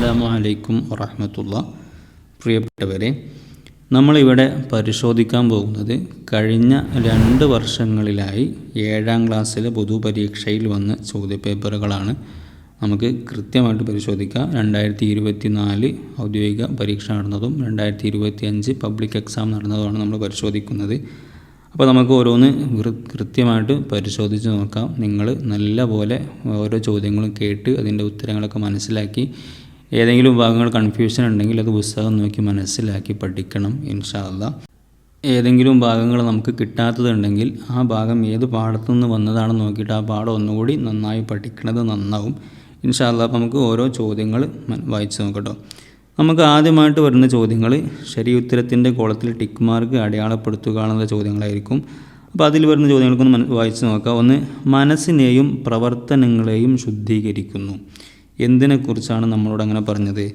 അസ്സലാമു അലൈക്കും വറഹമത്തുള്ള പ്രിയപ്പെട്ടവരെ നമ്മളിവിടെ പരിശോധിക്കാൻ പോകുന്നത് കഴിഞ്ഞ രണ്ട് വർഷങ്ങളിലായി ഏഴാം ക്ലാസ്സിലെ പൊതുപരീക്ഷയിൽ വന്ന ചോദ്യപേപ്പറുകളാണ്. നമുക്ക് കൃത്യമായിട്ട് പരിശോധിക്കാം. രണ്ടായിരത്തി ഇരുപത്തി നാല് ഔദ്യോഗിക പരീക്ഷ നടന്നതും രണ്ടായിരത്തി ഇരുപത്തി അഞ്ച് പബ്ലിക് എക്സാം നടന്നതുമാണ് നമ്മൾ പരിശോധിക്കുന്നത്. അപ്പോൾ നമുക്ക് ഓരോന്ന് കൃത്യമായിട്ട് പരിശോധിച്ച് നോക്കാം. നിങ്ങൾ നല്ല പോലെ ഓരോ ചോദ്യങ്ങളും കേട്ട് അതിന്റെ ഉത്തരങ്ങളൊക്കെ മനസ്സിലാക്കി ഏതെങ്കിലും ഭാഗങ്ങൾ കൺഫ്യൂഷൻ ഉണ്ടെങ്കിൽ അത് പുസ്തകം നോക്കി മനസ്സിലാക്കി പഠിക്കണം ഇൻഷാല്ല ഏതെങ്കിലും ഭാഗങ്ങൾ നമുക്ക് കിട്ടാത്തതുണ്ടെങ്കിൽ ആ ഭാഗം ഏത് പാഠത്തു നിന്ന് വന്നതാണെന്ന് നോക്കിയിട്ട് ആ പാഠം ഒന്നുകൂടി നന്നായി പഠിക്കുന്നത് നന്നാവും. ഇൻഷാല്ല നമുക്ക് ഓരോ ചോദ്യങ്ങൾ വായിച്ചു നോക്കട്ടോ. നമുക്ക് ആദ്യമായിട്ട് വരുന്ന ചോദ്യങ്ങൾ ശരി ഉത്തരത്തിന്റെ കോളത്തിൽ ടിക്ക് മാർക്ക് അടയാളപ്പെടുത്തുക എന്നുള്ള ചോദ്യങ്ങളായിരിക്കും. അപ്പോൾ അതിൽ വരുന്ന ചോദ്യങ്ങൾക്കൊന്ന് വായിച്ച് നോക്കാം. ഒന്ന് മനസ്സിനെയും പ്രവർത്തനങ്ങളെയും ശുദ്ധീകരിക്കുന്നു. എന്തിനെക്കുറിച്ചാണ് നമ്മളോട് അങ്ങനെ പറഞ്ഞത്?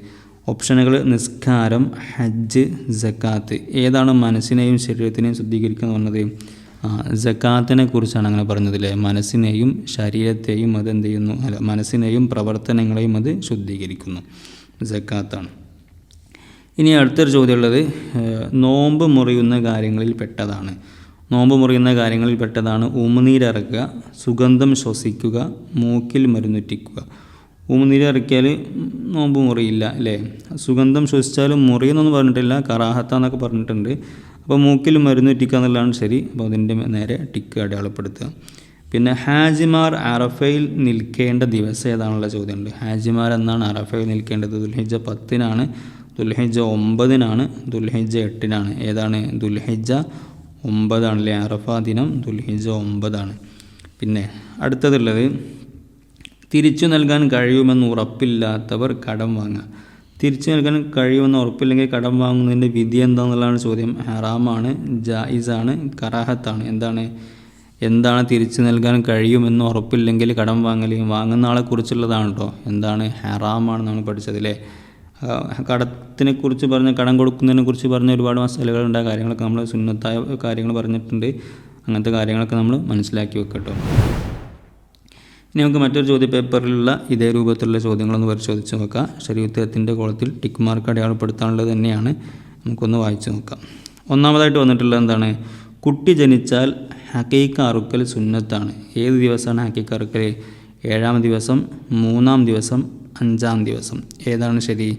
ഓപ്ഷനുകൾ നിസ്കാരം ഹജ്ജ് ജക്കാത്ത് ഏതാണ് മനസ്സിനെയും ശരീരത്തിനെയും ശുദ്ധീകരിക്കുക എന്ന് പറഞ്ഞത്? ജക്കാത്തിനെ കുറിച്ചാണ് അങ്ങനെ പറഞ്ഞതില്ലേ മനസ്സിനെയും ശരീരത്തെയും അത് എന്ത് ചെയ്യുന്നു? അല്ല മനസ്സിനെയും പ്രവർത്തനങ്ങളെയും അത് ശുദ്ധീകരിക്കുന്നു. ജക്കാത്താണ് ഇനി അടുത്തൊരു ചോദ്യമുള്ളത് നോമ്പ് മുറിയുന്ന കാര്യങ്ങളിൽ പെട്ടതാണ്. നോമ്പ് മുറിയുന്ന കാര്യങ്ങളിൽ പെട്ടതാണ് ഉമിനീരിറക്കുക സുഗന്ധം ശ്വസിക്കുക മൂക്കിൽ മരുന്നുറ്റിക്കുക. ഉമിനീരിറക്കിയാൽ നോമ്പ് മുറിയില്ല അല്ലേ? സുഗന്ധം ശ്വസിച്ചാലും മുറിയെന്നൊന്നും പറഞ്ഞിട്ടില്ല കറാഹത്ത എന്നൊക്കെ പറഞ്ഞിട്ടുണ്ട്. അപ്പോൾ മൂക്കിൽ മരുന്ന് എന്നുള്ളതാണ് ശരി. അപ്പോൾ അതിന്റെ നേരെ ടിക്ക് അടയാളപ്പെടുത്തുക. പിന്നെ ഹാജിമാർ അറഫയിൽ നിൽക്കേണ്ട ദിവസം ഏതാണുള്ള ചോദ്യമുണ്ട്. ഹാജിമാർ എന്നാണ് അറഫയിൽ നിൽക്കേണ്ടത്? ദുൽഹിജ പത്തിനാണ് ദുൽഹിജ ഒമ്പതിനാണ് ദുൽഹിജ എട്ടിനാണ്. ഏതാണ്? ദുൽഹിജ ഒമ്പതാണ് അല്ലേ അറഫ ദിനം ദുൽഹിജ ഒമ്പതാണ്. പിന്നെ അടുത്തതുള്ളത് തിരിച്ചു നൽകാൻ കഴിയുമെന്ന് ഉറപ്പില്ലാത്തവർ കടം വാങ്ങുക. തിരിച്ചു നൽകാൻ കഴിയുമെന്ന് ഉറപ്പില്ലെങ്കിൽ കടം വാങ്ങുന്നതിന്റെ വിധി എന്താണെന്നുള്ളതാണ് ചോദ്യം. ഹറാമാണ് ജായിസാണ് കറാഹത്താണ്. എന്താണ്? എന്താണ് തിരിച്ചു നൽകാൻ കഴിയുമെന്ന് ഉറപ്പില്ലെങ്കിൽ കടം വാങ്ങൽ വാങ്ങുന്ന ആളെ കുറിച്ചുള്ളതാണ് കേട്ടോ എന്താണ്? ഹറാമാണെന്നാണ് നമ്മൾ അല്ലേ കടത്തിനെ കുറിച്ച് പറഞ്ഞ കടം കൊടുക്കുന്നതിനെ കുറിച്ച് പറഞ്ഞ ഒരുപാട് മസാലകളുണ്ട്. കാര്യങ്ങളൊക്കെ നമ്മൾ സുന്നത്തായ കാര്യങ്ങൾ പറഞ്ഞിട്ടുണ്ട്. അങ്ങനത്തെ കാര്യങ്ങളൊക്കെ നമ്മൾ മനസ്സിലാക്കി വെക്കട്ടോ. ഇനി നമുക്ക് മറ്റൊരു ചോദ്യ പേപ്പറിലുള്ള ഇതേ രൂപത്തിലുള്ള ചോദ്യങ്ങളൊന്ന് പരിശോധിച്ച് നോക്കാം. ശരീരത്തിന്റെ കോളത്തിൽ ടിക്ക് മാർക്ക് അടയാളപ്പെടുത്താനുള്ളത് തന്നെയാണ്. നമുക്കൊന്ന് വായിച്ചു നോക്കാം. ഒന്നാമതായിട്ട് വന്നിട്ടുള്ളത് എന്താണ്? കുട്ടി ജനിച്ചാൽ ഹക്കീക്ക അറുക്കൽ സുന്നത്താണ്. ഏത് ദിവസമാണ് ഹക്കീക്ക അറുക്കൽ ഏഴാം ദിവസം മൂന്നാം ദിവസം അഞ്ചാം ദിവസം. ഏതാണ് ശരി?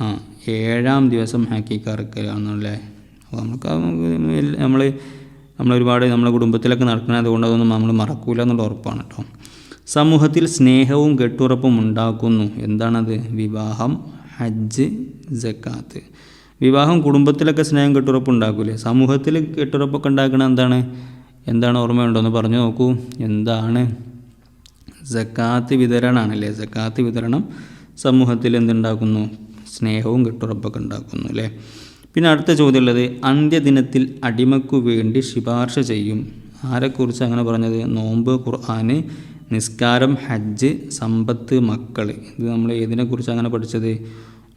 ആ ഏഴാം ദിവസം ഹക്കീക്ക അറുക്കലാണല്ലേ അപ്പോൾ നമുക്ക് നമ്മൾ നമ്മളൊരുപാട് നമ്മുടെ കുടുംബത്തിലൊക്കെ നടക്കുന്നത് അതുകൊണ്ട് അതൊന്നും നമ്മൾ മറക്കൂല എന്നുള്ള ഉറപ്പാണ് കേട്ടോ. സമൂഹത്തിൽ സ്നേഹവും കെട്ടുറപ്പും ഉണ്ടാക്കുന്നു. എന്താണത്? വിവാഹം ഹജ്ജ് ജക്കാത്ത്. വിവാഹം കുടുംബത്തിലൊക്കെ സ്നേഹം കെട്ടുറപ്പ് ഉണ്ടാക്കൂലേ? സമൂഹത്തിൽ കെട്ടുറപ്പൊക്കെ ഉണ്ടാക്കണ എന്താണ്? എന്താണ് ഓർമ്മയുണ്ടോ? എന്ന് പറഞ്ഞു നോക്കൂ. എന്താണ്? ജക്കാത്ത് വിതരണമാണല്ലേ ജക്കാത്ത് വിതരണം സമൂഹത്തിൽ എന്തുണ്ടാക്കുന്നു? സ്നേഹവും കെട്ടുറപ്പൊക്കെ ഉണ്ടാക്കുന്നു അല്ലേ? പിന്നെ അടുത്ത ചോദ്യമുള്ളത് അന്ത്യദിനത്തിൽ അടിമക്കു വേണ്ടി ശുപാർശ ചെയ്യും. ആരെക്കുറിച്ച് അങ്ങനെ പറഞ്ഞത്? നോമ്പ് ഖുർആന് നിസ്കാരം ഹജ്ജ് സമ്പത്ത് മക്കൾ ഇത് നമ്മൾ ഏതിനെക്കുറിച്ച് അങ്ങനെ പഠിച്ചത്?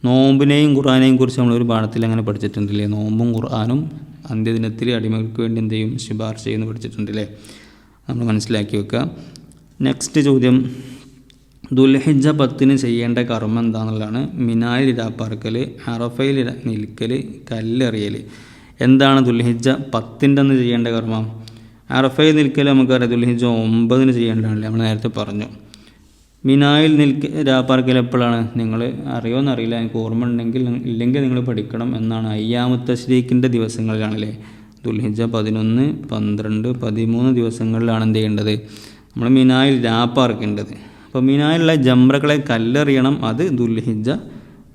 നോമ്പിനെയും ഖുർആാനെയും കുറിച്ച് നമ്മൾ ഒരു പാഠത്തിൽ അങ്ങനെ പഠിച്ചിട്ടുണ്ടല്ലേ? നോമ്പും ഖുർആാനും അന്ത്യദിനത്തിൽ അടിമകൾക്ക് വേണ്ടി എന്ത് ചെയ്യും? ശുപാർശ ചെയ്യുന്നു പഠിച്ചിട്ടുണ്ടല്ലേ? നമ്മൾ മനസ്സിലാക്കി വെക്കുക നെക്സ്റ്റ് ചോദ്യം. ദുൽഹിജ പത്തിന് ചെയ്യേണ്ട കർമ്മം എന്താണെന്നുള്ളതാണ് മിനായിൽ ഇരാപ്പാർക്കൽ അറഫയിൽ നിൽക്കൽ കല്ലെറിയൽ എന്താണ് ദുൽഹിജ പത്തിന്റെ അന്ന് ചെയ്യേണ്ട കർമ്മം? അറഫയിൽ നിൽക്കൽ നമുക്കറിയാം ദുൽഹിജ ഒമ്പതിന് ചെയ്യേണ്ടതാണല്ലേ? നമ്മൾ നേരത്തെ പറഞ്ഞു. മിനായിൽ നിൽക്ക രാപ്പാർക്കൽ എപ്പോഴാണ്? നിങ്ങൾ അറിയോന്നറിയില്ല എനിക്ക് ഓർമ്മ ഉണ്ടെങ്കിൽ ഇല്ലെങ്കിൽ നിങ്ങൾ പഠിക്കണം എന്നാണ് അയ്യാമുത്തശ്രീഖിന്റെ ദിവസങ്ങളിലാണല്ലേ? ദുൽഹിജ പതിനൊന്ന് പന്ത്രണ്ട് പതിമൂന്ന് ദിവസങ്ങളിലാണ് എന്ത് ചെയ്യേണ്ടത്? നമ്മൾ മിനായിൽ രാപ്പാർക്കേണ്ടത് അപ്പോൾ മിനായിലുള്ള ജംറകളെ കല്ലെറിയണം. അത് ദുൽഹിജ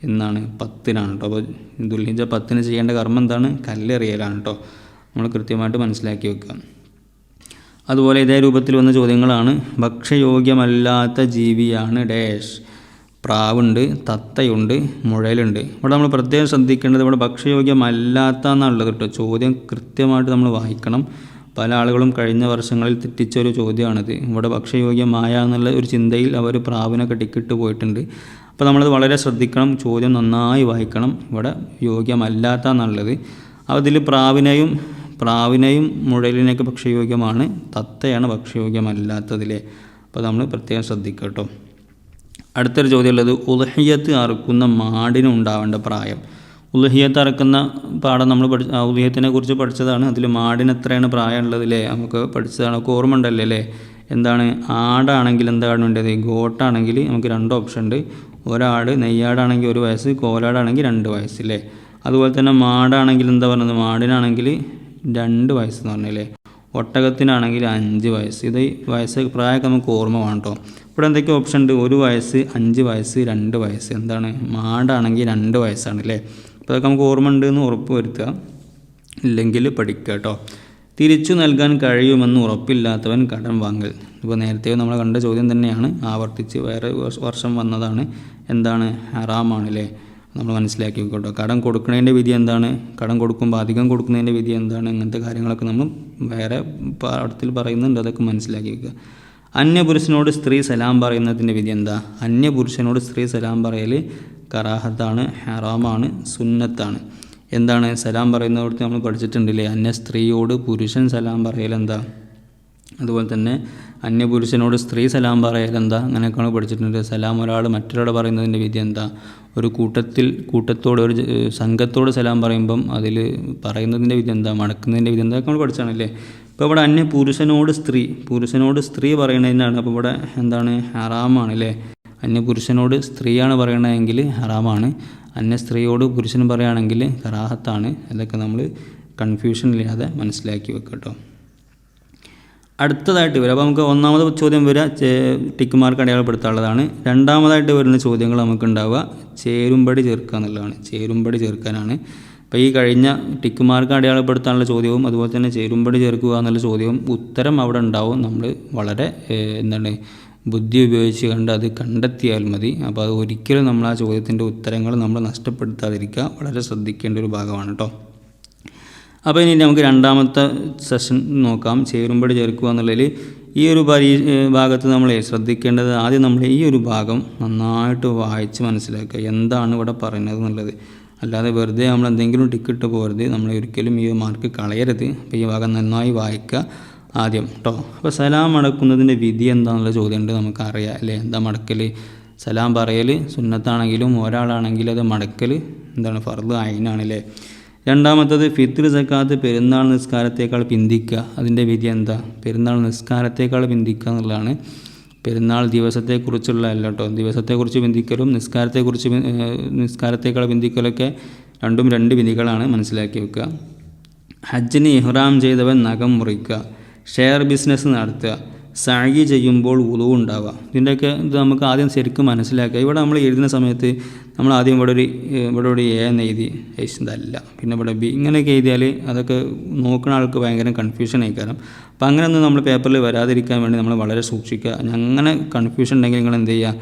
എന്നാണ്. പത്തിനാണ് കേട്ടോ അപ്പോൾ ദുൽഹിജ പത്തിന് ചെയ്യേണ്ട കർമ്മം എന്താണ്? കല്ലെറിയലാണ് കേട്ടോ നമ്മൾ കൃത്യമായിട്ട് മനസ്സിലാക്കി വെക്കുക. അതുപോലെ ഇതേ രൂപത്തിൽ വന്ന ചോദ്യങ്ങളാണ്. ഭക്ഷ്യയോഗ്യമല്ലാത്ത ജീവിയാണ് ഡാഷ്. പ്രാവുണ്ട് തത്തയുണ്ട് മുഴലുണ്ട് ഇവിടെ നമ്മൾ പ്രത്യേകം ശ്രദ്ധിക്കേണ്ടത് ഇവിടെ ഭക്ഷ്യയോഗ്യമല്ലാത്ത എന്നുള്ളത് കേട്ടോ. ചോദ്യം കൃത്യമായിട്ട് നമ്മൾ വായിക്കണം. പല ആളുകളും കഴിഞ്ഞ വർഷങ്ങളിൽ തെറ്റിച്ച ഒരു ചോദ്യമാണിത്. ഇവിടെ ഭക്ഷ്യയോഗ്യമായ എന്നുള്ള ഒരു ചിന്തയിൽ അവർ പ്രാവിനൊക്കെ ടിക്കിട്ട് പോയിട്ടുണ്ട്. അപ്പോൾ നമ്മളത് വളരെ ശ്രദ്ധിക്കണം. ചോദ്യം നന്നായി വായിക്കണം. ഇവിടെ യോഗ്യമല്ലാത്ത എന്നുള്ളത് അതിൽ പ്രാവിനെയും പ്രാവിനെയും മുഴലിനെയൊക്കെ ഭക്ഷ്യയോഗ്യമാണ്. തത്തയാണ് ഭക്ഷ്യയോഗ്യമല്ലാത്തതിലെ. അപ്പോൾ നമ്മൾ പ്രത്യേകം ശ്രദ്ധിക്കട്ടോ കേട്ടോ. അടുത്തൊരു ചോദ്യമുള്ളത് ഉലഹിയത്ത് അറുക്കുന്ന മാടിന് ഉണ്ടാവേണ്ട പ്രായം. ഉലഹിയത്ത് അറക്കുന്ന പാഠം നമ്മൾ പഠി ഉലഹിയത്തിനെ കുറിച്ച് പഠിച്ചതാണ്. അതിൽ മാടിന് എത്രയാണ് പ്രായമുള്ളത് അല്ലേ നമുക്ക് പഠിച്ചതാണ്. ഒക്കെ ഓർമ്മ ഉണ്ടല്ലേ അല്ലേ? എന്താണ്? ആടാണെങ്കിൽ എന്താണ് വേണ്ടത്? ഗോട്ടാണെങ്കിൽ നമുക്ക് രണ്ട് ഓപ്ഷൻ ഉണ്ട്. ഒരാട് നെയ്യാടാണെങ്കിൽ ഒരു വയസ്സ് കോലാടാണെങ്കിൽ രണ്ട് വയസ്സ് അല്ലേ? അതുപോലെ തന്നെ മാടാണെങ്കിൽ എന്താ പറയുന്നത് മാടിനാണെങ്കിൽ രണ്ട് വയസ്സ് എന്ന് പറഞ്ഞില്ലേ? ഒട്ടകത്തിനാണെങ്കിൽ അഞ്ച് വയസ്സ്. ഇത് വയസ്സ് പ്രായമൊക്കെ നമുക്ക് ഓർമ്മ വേണം കേട്ടോ ഇവിടെ എന്തൊക്കെ ഓപ്ഷൻ ഉണ്ട്? ഒരു വയസ്സ് അഞ്ച് വയസ്സ് രണ്ട് വയസ്സ്. എന്താണ്? മാടാണെങ്കിൽ രണ്ട് വയസ്സാണ് അല്ലേ അപ്പോൾ അതൊക്കെ നമുക്ക് ഓർമ്മ ഉണ്ട് എന്ന് ഉറപ്പ് വരുത്തുക. ഇല്ലെങ്കിൽ പഠിക്കുക കേട്ടോ തിരിച്ചു നൽകാൻ കഴിയുമെന്ന് ഉറപ്പില്ലാത്തവൻ കടം വാങ്ങൽ. ഇപ്പോൾ നേരത്തെ നമ്മൾ കണ്ട ചോദ്യം തന്നെയാണ്. ആവർത്തിച്ച് വേറെ വർഷം വന്നതാണ്. എന്താണ്? ഹറാമാണ് അല്ലേ നമ്മൾ മനസ്സിലാക്കി വെക്കട്ടോ കടം കൊടുക്കുന്നതിന്റെ വിധി എന്താണ്? കടം കൊടുക്കുമ്പോൾ അധികം കൊടുക്കുന്നതിന്റെ വിധി എന്താണ്? അങ്ങനത്തെ കാര്യങ്ങളൊക്കെ നമ്മൾ വേറെ പാഠത്തിൽ പറയുന്നുണ്ട്. അതൊക്കെ മനസ്സിലാക്കി വെക്കുക അന്യപുരുഷനോട് സ്ത്രീ സലാം പറയുന്നതിന്റെ വിധി എന്താ? അന്യപുരുഷനോട് സ്ത്രീ സലാം പറയൽ കറാഹത്താണ് ഹറാമാണ് സുന്നത്താണ്. എന്താണ്? സലാം പറയുന്നവർക്ക് നമ്മൾ പഠിച്ചിട്ടുണ്ടല്ലേ? അന്യ സ്ത്രീയോട് പുരുഷൻ സലാം പറയൽ എന്താ അതുപോലെ തന്നെ അന്യപുരുഷനോട് സ്ത്രീ സലാം പറയൽ എന്താ? അങ്ങനെയൊക്കെയാണ് പഠിച്ചിട്ടുണ്ട്. സലാം ഒരാൾ മറ്റൊരാൾ പറയുന്നതിന്റെ വിധി എന്താ? ഒരു കൂട്ടത്തിൽ കൂട്ടത്തോട് ഒരു സംഘത്തോട് സലാം പറയുമ്പം അതിൽ പറയുന്നതിന്റെ വിധി എന്താ? മടക്കുന്നതിന്റെ വിധി എന്താ? നമ്മൾ പഠിച്ചാണല്ലേ? ഇപ്പോൾ ഇവിടെ അന്യ പുരുഷനോട് സ്ത്രീ പുരുഷനോട് സ്ത്രീ പറയുന്നതിനാണ്. അപ്പോൾ ഇവിടെ എന്താണ്? ഹറാമാണ് അല്ലേ അന്യ പുരുഷനോട് സ്ത്രീയാണ് പറയണതെങ്കിൽ ഹറാമാണ്. അന്യ സ്ത്രീയോട് പുരുഷൻ പറയുകയാണെങ്കിൽ കറാഹത്താണ്. ഇതൊക്കെ നമ്മൾ കൺഫ്യൂഷൻ ഇല്ലാതെ മനസ്സിലാക്കി വെക്കുക കേട്ടോ. അടുത്തതായിട്ട് വരും. അപ്പോൾ നമുക്ക് ഒന്നാമത് ചോദ്യം വരിക ടിക്ക് മാർക്ക് അടയാളപ്പെടുത്താനുള്ളതാണ്. രണ്ടാമതായിട്ട് വരുന്ന ചോദ്യങ്ങൾ നമുക്ക് ഉണ്ടാവുക ചേരുംപടി ചേർക്കുക എന്നുള്ളതാണ്. ചേരുംപടി ചേർക്കാനാണ്. അപ്പോൾ ഈ കഴിഞ്ഞ ടിക്ക് മാർക്ക് അടയാളപ്പെടുത്താനുള്ള ചോദ്യവും അതുപോലെ തന്നെ ചേരുംപടി ചേർക്കുക എന്നുള്ള ചോദ്യവും ഉത്തരം അവിടെ ഉണ്ടാവും. നമ്മൾ വളരെ എന്താണ് ബുദ്ധി ഉപയോഗിച്ച് കണ്ട് അത് കണ്ടെത്തിയാൽ മതി. അപ്പോൾ അത് ഒരിക്കലും നമ്മൾ ആ ചോദ്യത്തിന്റെ ഉത്തരങ്ങൾ നമ്മൾ നഷ്ടപ്പെടുത്താതിരിക്കുക വളരെ ശ്രദ്ധിക്കേണ്ട ഒരു ഭാഗമാണ് കേട്ടോ. അപ്പോൾ ഇനി നമുക്ക് രണ്ടാമത്തെ സെഷൻ നോക്കാം. ചേരുമ്പടി ചേർക്കുക എന്നുള്ളതിൽ ഈ ഒരു പരീ ഭാഗത്ത് നമ്മൾ ശ്രദ്ധിക്കേണ്ടത് ആദ്യം നമ്മൾ ഈ ഒരു ഭാഗം നന്നായിട്ട് വായിച്ച് മനസ്സിലാക്കുക. എന്താണ് ഇവിടെ പറയുന്നത് എന്നുള്ളത്. അല്ലാതെ വെറുതെ നമ്മൾ എന്തെങ്കിലും ടിക്കറ്റ് പോകരുത്. നമ്മൾ ഒരിക്കലും ഈ മാർക്ക് കളയരുത്. അപ്പോൾ ഈ ഭാഗം നന്നായി വായിക്കുക ആദ്യം കേട്ടോ അപ്പോൾ സലാം അടക്കുന്നതിന്റെ വിധി എന്താണെന്നുള്ള ചോദ്യമുണ്ട് നമുക്കറിയാം അല്ലേ? എന്താ മടക്കൽ സലാം പറയൽ സുന്നത്താണെങ്കിലും ഒരാളാണെങ്കിലും അത് മടക്കൽ എന്താണ്? ഫർദ് അയിനാണല്ലേ രണ്ടാമത്തത് ഫിത്ർ സക്കാത്ത് പെരുന്നാൾ നിസ്കാരത്തേക്കാൾ പിന്തിക്കുക. അതിന്റെ വിധി എന്താ? പെരുന്നാൾ നിസ്കാരത്തേക്കാൾ പിന്തിക്കുക എന്നുള്ളതാണ്. പെരുന്നാൾ ദിവസത്തെക്കുറിച്ചുള്ള അല്ല കേട്ടോ. ദിവസത്തെക്കുറിച്ച് പിന്തിക്കലും നിസ്കാരത്തെക്കുറിച്ച് നിസ്കാരത്തേക്കാൾ പിന്തിക്കലൊക്കെ രണ്ടും രണ്ട് വിധികളാണ് മനസ്സിലാക്കി വെക്കുക. ഹജ്ജിന് ഇഹ്റാം ചെയ്തവൻ നഖം മുറിക്കുക. ഷെയർ ബിസിനസ് നടത്തുക. സാഗി ചെയ്യുമ്പോൾ ഉളവുണ്ടാവുക ഇതിന്റെയൊക്കെ ഇത് നമുക്ക് ആദ്യം ശരിക്കും മനസ്സിലാക്കുക. ഇവിടെ നമ്മൾ എഴുതുന്ന സമയത്ത് നമ്മൾ ആദ്യം ഇവിടെ ഒരു ഇവിടെ ഒരു എ എന്ന് എഴുതി. ഏയ് പിന്നെ ഇവിടെ ബി ഇങ്ങനെയൊക്കെ എഴുതിയാൽ അതൊക്കെ നോക്കുന്ന ആൾക്ക് ഭയങ്കര കൺഫ്യൂഷൻ ആയിക്കാരം അപ്പം അങ്ങനെയൊന്നും നമ്മൾ പേപ്പറിൽ വരാതിരിക്കാൻ വേണ്ടി നമ്മൾ വളരെ സൂക്ഷിക്കുക. അങ്ങനെ കൺഫ്യൂഷൻ ഉണ്ടെങ്കിൽ നിങ്ങൾ എന്ത് ചെയ്യുക?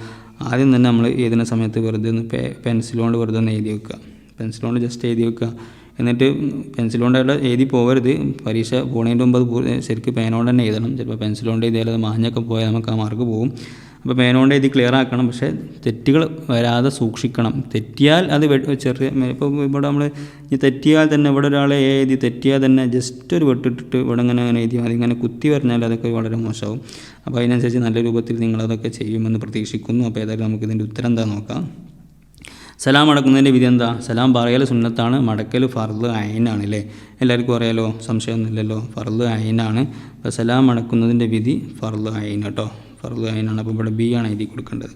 ആദ്യം തന്നെ നമ്മൾ എഴുതുന്ന സമയത്ത് വെറുതെ ഒന്ന് പെൻസിൽ കൊണ്ട് വെറുതെ ഒന്ന് എഴുതി വെക്കുക. പെൻസിൽ കൊണ്ട് ജസ്റ്റ് എഴുതി വെക്കുക. എന്നിട്ട് പെൻസിൽ കൊണ്ട് അവിടെ എഴുതി പോകരുത് പരീക്ഷ പോണതിന്റെ മുമ്പ് ശരിക്കും പേനോണ്ട് തന്നെ എഴുതണം. ചിലപ്പോൾ പെൻസിൽ കൊണ്ട് എഴുതിയാൽ അത് മാഞ്ഞൊക്കെ പോയാൽ നമുക്ക് ആ മാർക്ക് പോകും. അപ്പോൾ പേനോണ്ട് എഴുതി ക്ലിയർ ആക്കണം. പക്ഷേ തെറ്റുകൾ വരാതെ സൂക്ഷിക്കണം. തെറ്റിയാൽ അത് ചെറിയ ഇപ്പോൾ ഇവിടെ നമ്മൾ ഈ തെറ്റിയാൽ തന്നെ ഇവിടെ ഒരാളെ എഴുതി തെറ്റിയാൽ തന്നെ ജസ്റ്റ് ഒരു വെട്ടിട്ടിട്ട് ഇവിടെ ഇങ്ങനെ അങ്ങനെ എഴുതി മതി. ഇങ്ങനെ കുത്തി പറഞ്ഞാൽ അതൊക്കെ വളരെ മോശമാവും. അപ്പോൾ അതിനനുസരിച്ച് നല്ല രൂപത്തിൽ നിങ്ങളതൊക്കെ ചെയ്യുമെന്ന് പ്രതീക്ഷിക്കുന്നു. അപ്പോൾ ഏതായാലും നമുക്ക് ഇതിന്റെ ഉത്തരം എന്താ നോക്കാം. സലാം അടക്കുന്നതിന്റെ വിധി എന്താ? സലാം പറയൽ സുന്നത്താണ് മടക്കൽ ഫർദ് അയനാണ് അല്ലേ? എല്ലാവർക്കും അറിയാലോ സംശയമൊന്നുമില്ലല്ലോ. ഫർദ് അയനാണ്. അപ്പോൾ സലാം അടക്കുന്നതിന്റെ വിധി ഫർദ് അയൻ കേട്ടോ. ഫർദ് അയിനാണ് അപ്പോൾ ഇവിടെ ബി ആണ് എഴുതി കൊടുക്കേണ്ടത്.